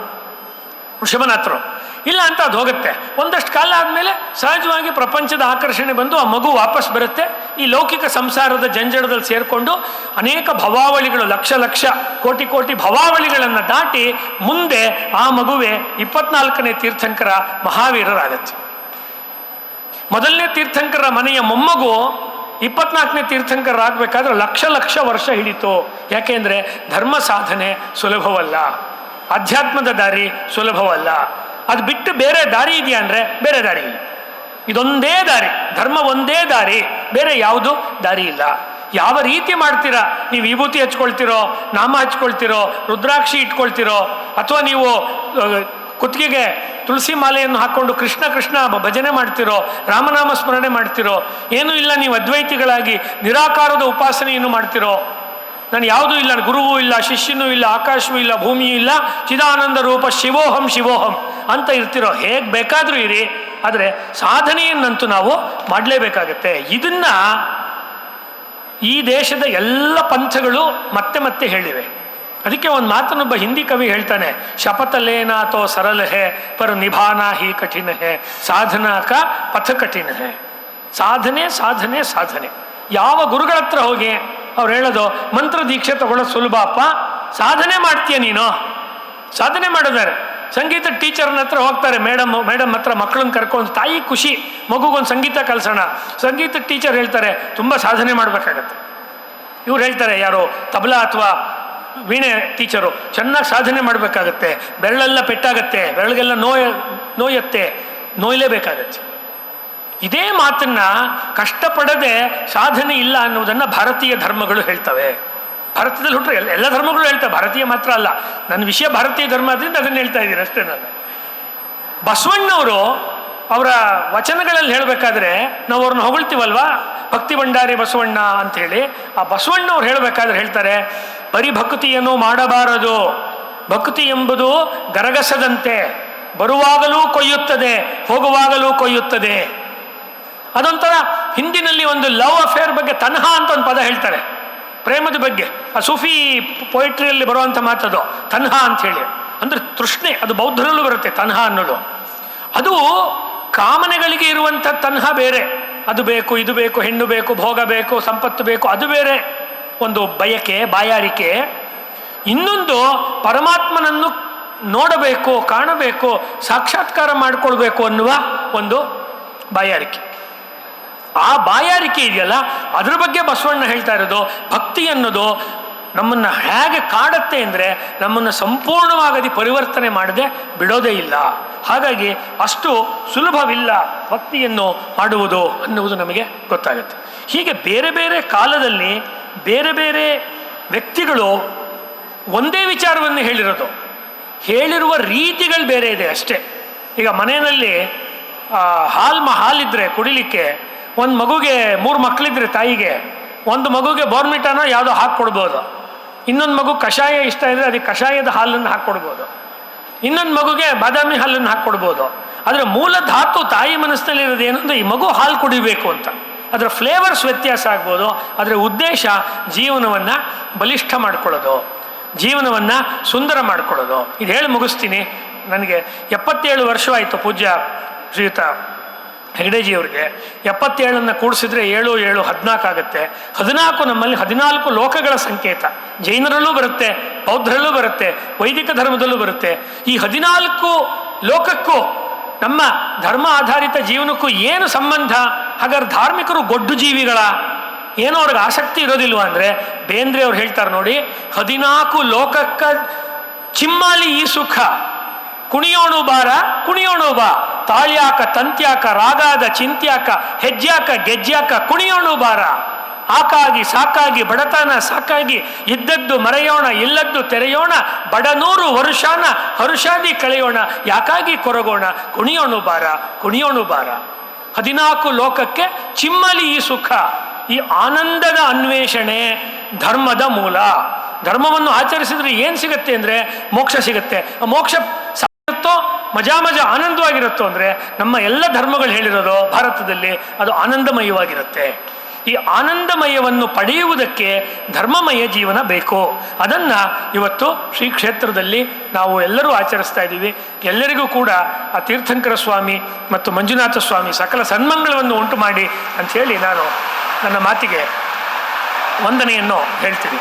ಋಷಭನಾಥರು. ಇಲ್ಲ ಅಂತ ಅದು ಹೋಗುತ್ತೆ. ಒಂದಷ್ಟು ಕಾಲ ಆದಮೇಲೆ ಸಹಜವಾಗಿ ಪ್ರಪಂಚದ ಆಕರ್ಷಣೆ ಬಂದು ಆ ಮಗು ವಾಪಸ್ ಬರುತ್ತೆ. ಈ ಲೌಕಿಕ ಸಂಸಾರದ ಜಂಜಡದಲ್ಲಿ ಸೇರಿಕೊಂಡು ಅನೇಕ ಭವಾವಳಿಗಳು, ಲಕ್ಷ ಲಕ್ಷ, ಕೋಟಿ ಕೋಟಿ ಭವಾವಳಿಗಳನ್ನು ದಾಟಿ ಮುಂದೆ ಆ ಮಗುವೆ ಇಪ್ಪತ್ನಾಲ್ಕನೇ ತೀರ್ಥಂಕರ ಮಹಾವೀರರಾಗತ್ತೆ. ಮೊದಲನೇ ತೀರ್ಥಂಕರ ಮನೆಯ ಮೊಮ್ಮಗು ಇಪ್ಪತ್ನಾಲ್ಕನೇ ತೀರ್ಥಂಕರಾಗಬೇಕಾದ್ರೆ ಲಕ್ಷ ಲಕ್ಷ ವರ್ಷ ಹಿಡಿತು. ಯಾಕೆಂದರೆ ಧರ್ಮ ಸಾಧನೆ ಸುಲಭವಲ್ಲ. ಅಧ್ಯಾತ್ಮದ ದಾರಿ ಸುಲಭವಲ್ಲ. ಅದು ಬಿಟ್ಟು ಬೇರೆ ದಾರಿ ಇದೆಯಾ ಅಂದರೆ ಬೇರೆ ದಾರಿ ಇಲ್ಲ. ಇದೊಂದೇ ದಾರಿ, ಧರ್ಮ ಒಂದೇ ದಾರಿ, ಬೇರೆ ಯಾವುದು ದಾರಿ ಇಲ್ಲ. ಯಾವ ರೀತಿ ಮಾಡ್ತೀರಾ? ನೀವು ವಿಭೂತಿ ಹಚ್ಕೊಳ್ತಿರೋ, ನಾಮ ಹಚ್ಕೊಳ್ತಿರೋ, ರುದ್ರಾಕ್ಷಿ ಇಟ್ಕೊಳ್ತಿರೋ, ಅಥವಾ ನೀವು ಕುತ್ತಿಗೆಗೆ ತುಳಸಿ ಮಾಲೆಯನ್ನು ಹಾಕ್ಕೊಂಡು ಕೃಷ್ಣ ಕೃಷ್ಣ ಭಜನೆ ಮಾಡ್ತಿರೋ, ರಾಮನಾಮ ಸ್ಮರಣೆ ಮಾಡ್ತಿರೋ, ಏನೂ ಇಲ್ಲ, ನೀವು ಅದ್ವೈತಿಗಳಾಗಿ ನಿರಾಕಾರದ ಉಪಾಸನೆಯನ್ನು ಮಾಡ್ತಿರೋ. ನಾನು ಯಾವುದೂ ಇಲ್ಲ ಗುರುವೂ ಇಲ್ಲ, ಶಿಷ್ಯನೂ ಇಲ್ಲ, ಆಕಾಶವೂ ಇಲ್ಲ, ಭೂಮಿಯೂ ಇಲ್ಲ, ಚಿದಾನಂದ ರೂಪ, ಶಿವೋಹಂ ಶಿವೋಹಂ ಅಂತ ಇರ್ತಿರೋ. ಹೇಗೆ ಬೇಕಾದರೂ ಇರಿ, ಆದರೆ ಸಾಧನೆಯನ್ನಂತೂ ನಾವು ಮಾಡಲೇಬೇಕಾಗತ್ತೆ. ಇದನ್ನು ಈ ದೇಶದ ಎಲ್ಲ ಪಂಥಗಳು ಮತ್ತೆ ಮತ್ತೆ ಹೇಳಿವೆ. ಅದಕ್ಕೆ ಒಂದು ಮಾತನೊಬ್ಬ ಹಿಂದಿ ಕವಿ ಹೇಳ್ತಾನೆ ಶಪಥಲೇನಾಥೋ ಸರಲ ಹೇ, ಪರ ನಿಭಾನ ಹಿ ಕಠಿಣ ಹೇ, ಸಾಧನಾ ಕ ಪಥ ಕಠಿಣ ಹೇ. ಸಾಧನೆ ಸಾಧನೆ ಸಾಧನೆ. ಯಾವ ಗುರುಗಳ ಹತ್ರ ಹೋಗಿ ಅವ್ರು ಹೇಳೋದು, ಮಂತ್ರ ದೀಕ್ಷೆ ತಗೊಳ್ಳೋದು ಸುಲಭ ಅಪ್ಪ ಸಾಧನೆ ಮಾಡ್ತೀಯ ನೀನು? ಸಾಧನೆ ಮಾಡಿದ್ದಾರೆ. ಸಂಗೀತ ಟೀಚರ್ನ ಹತ್ರ ಹೋಗ್ತಾರೆ, ಮೇಡಮ್ ಮೇಡಮ್ ಹತ್ರ ಮಕ್ಕಳನ್ನ ಕರ್ಕೊಂಡು, ತಾಯಿ ಖುಷಿ, ಮಗುಗೊಂದು ಸಂಗೀತ ಕಲಿಸೋಣ. ಸಂಗೀತ ಟೀಚರ್ ಹೇಳ್ತಾರೆ, ತುಂಬ ಸಾಧನೆ ಮಾಡಬೇಕಾಗತ್ತೆ. ಇವ್ರು ಹೇಳ್ತಾರೆ, ಯಾರು, ತಬಲಾ ಅಥವಾ ವೀಣೆ ಟೀಚರು, ಚೆನ್ನಾಗಿ ಸಾಧನೆ ಮಾಡಬೇಕಾಗತ್ತೆ, ಬೆರಳೆಲ್ಲ ಪೆಟ್ಟಾಗತ್ತೆ, ಬೆರಳಿಗೆಲ್ಲ ನೋಯ, ನೋಯತ್ತೆ, ನೋಯ್ಲೇಬೇಕಾಗತ್ತೆ. ಇದೇ ಮಾತನ್ನು ಕಷ್ಟಪಡದೆ ಸಾಧನೆ ಇಲ್ಲ ಅನ್ನೋದನ್ನು ಭಾರತೀಯ ಧರ್ಮಗಳು ಹೇಳ್ತವೆ. ಭಾರತದಲ್ಲಿ ಹುಟ್ಟರೆ ಎಲ್ಲ ಎಲ್ಲ ಧರ್ಮಗಳು ಹೇಳ್ತವೆ, ಭಾರತೀಯ ಮಾತ್ರ ಅಲ್ಲ. ನನ್ನ ವಿಷಯ ಭಾರತೀಯ ಧರ್ಮ ಆದ್ದರಿಂದ ಅದನ್ನು ಹೇಳ್ತಾ ಇದ್ದೀನಿ ಅಷ್ಟೇ ನಾನು. ಬಸವಣ್ಣವರು ಅವರ ವಚನಗಳಲ್ಲಿ ಹೇಳಬೇಕಾದ್ರೆ ನಾವು ಅವ್ರನ್ನ ಹೊಗಳ್ತೀವಲ್ವಾ? ಭಕ್ತಿ ಭಂಡಾರಿ ಬಸವಣ್ಣ ಅಂತ ಹೇಳಿ ಆ ಬಸವಣ್ಣವ್ರು ಹೇಳಬೇಕಾದ್ರೆ ಹೇಳ್ತಾರೆ ಪರಿಭಕ್ತಿಯನ್ನು ಮಾಡಬಾರದು. ಭಕ್ತಿ ಎಂಬುದು ಗರಗಸದಂತೆ ಬರುವಾಗಲೂ ಕೊಯ್ಯುತ್ತದೆ, ಹೋಗುವಾಗಲೂ ಕೊಯ್ಯುತ್ತದೆ. ಅದೊಂಥರ ಹಿಂದಿನಲ್ಲಿ ಒಂದು ಲವ್ ಅಫೇರ್ ಬಗ್ಗೆ ತನ್ಹ ಅಂತ ಒಂದು ಪದ ಹೇಳ್ತಾರೆ. ಪ್ರೇಮದ ಬಗ್ಗೆ. ಆ ಸೂಫಿ ಪೊಯಿಟ್ರಿಯಲ್ಲಿ ಬರುವಂಥ ಮಾತದು, ತನ್ಹ ಅಂತ ಹೇಳಿ. ಅಂದರೆ ತೃಷ್ಣೆ, ಅದು ಬೌದ್ಧರಲ್ಲೂ ಬರುತ್ತೆ ತನ್ಹ ಅನ್ನೋದು. ಅದು ಕಾಮನೆಗಳಿಗೆ ಇರುವಂಥ ತನ್ಹ ಬೇರೆ. ಅದು ಬೇಕು, ಇದು ಬೇಕು, ಹೆಣ್ಣು ಬೇಕು, ಭೋಗ ಬೇಕು, ಸಂಪತ್ತು ಬೇಕು, ಅದು ಬೇರೆ. ಒಂದು ಬಯಕೆ, ಬಾಯಾರಿಕೆ, ಇನ್ನೊಂದು ಪರಮಾತ್ಮನನ್ನು ನೋಡಬೇಕು, ಕಾಣಬೇಕು, ಸಾಕ್ಷಾತ್ಕಾರ ಮಾಡಿಕೊಳ್ಬೇಕು ಅನ್ನುವ ಒಂದು ಬಾಯಾರಿಕೆ. ಆ ಬಾಯಾರಿಕೆ ಇದೆಯಲ್ಲ, ಅದ್ರ ಬಗ್ಗೆ ಬಸವಣ್ಣ ಹೇಳ್ತಾ ಇರೋದು, ಭಕ್ತಿ ಅನ್ನೋದು ನಮ್ಮನ್ನು ಹೇಗೆ ಕಾಡುತ್ತೆ ಅಂದರೆ ನಮ್ಮನ್ನು ಸಂಪೂರ್ಣವಾಗಿ ಪರಿವರ್ತನೆ ಮಾಡದೆ ಬಿಡೋದೇ ಇಲ್ಲ. ಹಾಗಾಗಿ ಅಷ್ಟು ಸುಲಭವಿಲ್ಲ ಭಕ್ತಿಯನ್ನು ಮಾಡುವುದು ಅನ್ನುವುದು ನಮಗೆ ಗೊತ್ತಾಗುತ್ತೆ. ಹೀಗೆ ಬೇರೆ ಬೇರೆ ಕಾಲದಲ್ಲಿ ಬೇರೆ ಬೇರೆ ವ್ಯಕ್ತಿಗಳು ಒಂದೇ ವಿಚಾರವನ್ನು ಹೇಳಿರೋದು. ಹೇಳಿರುವ ರೀತಿಗಳು ಬೇರೆ ಇದೆ ಅಷ್ಟೇ. ಈಗ ಮನೆಯಲ್ಲಿ ಹಾಲ್ ಮ ಹಾಲಿದ್ರೆ ಕುಡಿಲಿಕ್ಕೆ ಒಂದು ಮಗುಗೆ ಮೂರು ಮಕ್ಕಳಿದ್ರೆ ತಾಯಿಗೆ, ಒಂದು ಮಗುಗೆ ಬೋರ್ಮಿಟಾನೋ ಯಾವುದೋ ಹಾಕ್ಕೊಡ್ಬೋದು. ಇನ್ನೊಂದು ಮಗು ಕಷಾಯ ಇಷ್ಟ ಇದ್ದರೆ ಅದಕ್ಕೆ ಕಷಾಯದ ಹಾಲನ್ನು ಹಾಕ್ಕೊಡ್ಬೋದು. ಇನ್ನೊಂದು ಮಗುಗೆ ಬಾದಾಮಿ ಹಾಲನ್ನು ಹಾಕ್ಕೊಡ್ಬೋದು. ಆದರೆ ಮೂಲ ಧಾತು ತಾಯಿ ಮನಸ್ಸಿನಲ್ಲಿ ಏನಂದ್ರೆ ಈ ಮಗು ಹಾಲು ಕುಡಿಬೇಕು ಅಂತ. ಅದರ ಫ್ಲೇವರ್ಸ್ ವ್ಯತ್ಯಾಸ ಆಗ್ಬೋದು. ಅದರ ಉದ್ದೇಶ ಜೀವನವನ್ನು ಬಲಿಷ್ಠ ಮಾಡ್ಕೊಳ್ಳೋದು. ಜೀವನವನ್ನು ಸುಂದರ ಮಾಡ್ಕೊಳ್ಳೋದು. ಇದು ಹೇಳಿ ಮುಗಿಸ್ತೀನಿ. ನನಗೆ ಎಪ್ಪತ್ತೇಳು ವರ್ಷವಾಯಿತು ಪೂಜ್ಯ ಶ್ರೀಯುತ ಹೆಗಡೆಜಿಯವ್ರಿಗೆ. ಎಪ್ಪತ್ತೇಳನ್ನು ಕೂಡಿಸಿದ್ರೆ ಏಳು ಏಳು, ಹದಿನಾಲ್ಕು ಆಗುತ್ತೆ. ಹದಿನಾಲ್ಕು ನಮ್ಮಲ್ಲಿ ಹದಿನಾಲ್ಕು ಲೋಕಗಳ ಸಂಕೇತ. ಜೈನರಲ್ಲೂ ಬರುತ್ತೆ, ಬೌದ್ಧರಲ್ಲೂ ಬರುತ್ತೆ, ವೈದಿಕ ಧರ್ಮದಲ್ಲೂ ಬರುತ್ತೆ. ಈ ಹದಿನಾಲ್ಕು ಲೋಕಕ್ಕೂ ನಮ್ಮ ಧರ್ಮ ಆಧಾರಿತ ಜೀವನಕ್ಕೂ ಏನು ಸಂಬಂಧ? ಹಾಗಾದ್ರೆ ಧಾರ್ಮಿಕರು ಗೊಡ್ಡು ಜೀವಿಗಳ? ಏನೋ ಅವ್ರಿಗೆ ಆಸಕ್ತಿ ಇರೋದಿಲ್ವ ಅಂದರೆ? ಬೇಂದ್ರೆ ಅವ್ರು ಹೇಳ್ತಾರೆ ನೋಡಿ, ಹದಿನಾಲ್ಕು ಲೋಕಕ್ಕ ಚಿಮ್ಮಾಲಿ ಈ ಸುಖ. ಕುಣಿಯೋಣು ಬಾರ, ಕುಣಿಯೋಣು ಬಾ. ತಾಳ್ಯಾಕ, ತಂತ್ಯಾಕ, ರಾಗಾದ, ಚಿಂತ್ಯಾಕ ಹೆಜ್ಜ್ಯಾಕ ಗೆಜ್ಜ್ಯಾಕ ಕುಣಿಯೋಣು ಬಾರ. ಆಕಾಗಿ ಸಾಕಾಗಿ ಬಡತನ ಸಾಕಾಗಿ ಇದ್ದದ್ದು ಮರೆಯೋಣ, ಇಲ್ಲದ್ದು ತೆರೆಯೋಣ, ಬಡನೂರು ವರುಷಾನ ಹರುಷಾದಿ ಕಳೆಯೋಣ, ಯಾಕಾಗಿ ಕೊರಗೋಣ? ಕುಣಿಯೋಣು ಬಾರ ಕುಣಿಯೋಣು ಬಾರ. ಹದಿನಾಲ್ಕು ಲೋಕಕ್ಕೆ ಚಿಮ್ಮಲಿ ಈ ಸುಖ, ಈ ಆನಂದದ ಅನ್ವೇಷಣೆ ಧರ್ಮದ ಮೂಲ. ಧರ್ಮವನ್ನು ಆಚರಿಸಿದ್ರೆ ಏನು ಸಿಗುತ್ತೆ ಅಂದರೆ ಮೋಕ್ಷ ಸಿಗುತ್ತೆ. ಮೋಕ್ಷ ಸಾಕಿರುತ್ತೋ ಮಜಾ ಮಜಾ ಆನಂದವಾಗಿರುತ್ತೋ ಅಂದರೆ ನಮ್ಮ ಎಲ್ಲ ಧರ್ಮಗಳು ಹೇಳಿರೋದು ಭಾರತದಲ್ಲಿ ಅದು ಆನಂದಮಯವಾಗಿರುತ್ತೆ. ಈ ಆನಂದಮಯವನ್ನು ಪಡೆಯುವುದಕ್ಕೆ ಧರ್ಮಮಯ ಜೀವನ ಬೇಕು. ಅದನ್ನು ಇವತ್ತು ಶ್ರೀ ಕ್ಷೇತ್ರದಲ್ಲಿ ನಾವು ಎಲ್ಲರೂ ಆಚರಿಸ್ತಾ ಇದ್ದೀವಿ. ಎಲ್ಲರಿಗೂ ಕೂಡ ಆ ತೀರ್ಥಂಕರ ಸ್ವಾಮಿ ಮತ್ತು ಮಂಜುನಾಥ ಸ್ವಾಮಿ ಸಕಲ ಸನ್ಮಂಗಳವನ್ನು ಉಂಟು ಮಾಡಿ ಅಂಥೇಳಿ ನಾನು ನನ್ನ ಮಾತಿಗೆ ವಂದನೆಯನ್ನು ಹೇಳ್ತೀನಿ.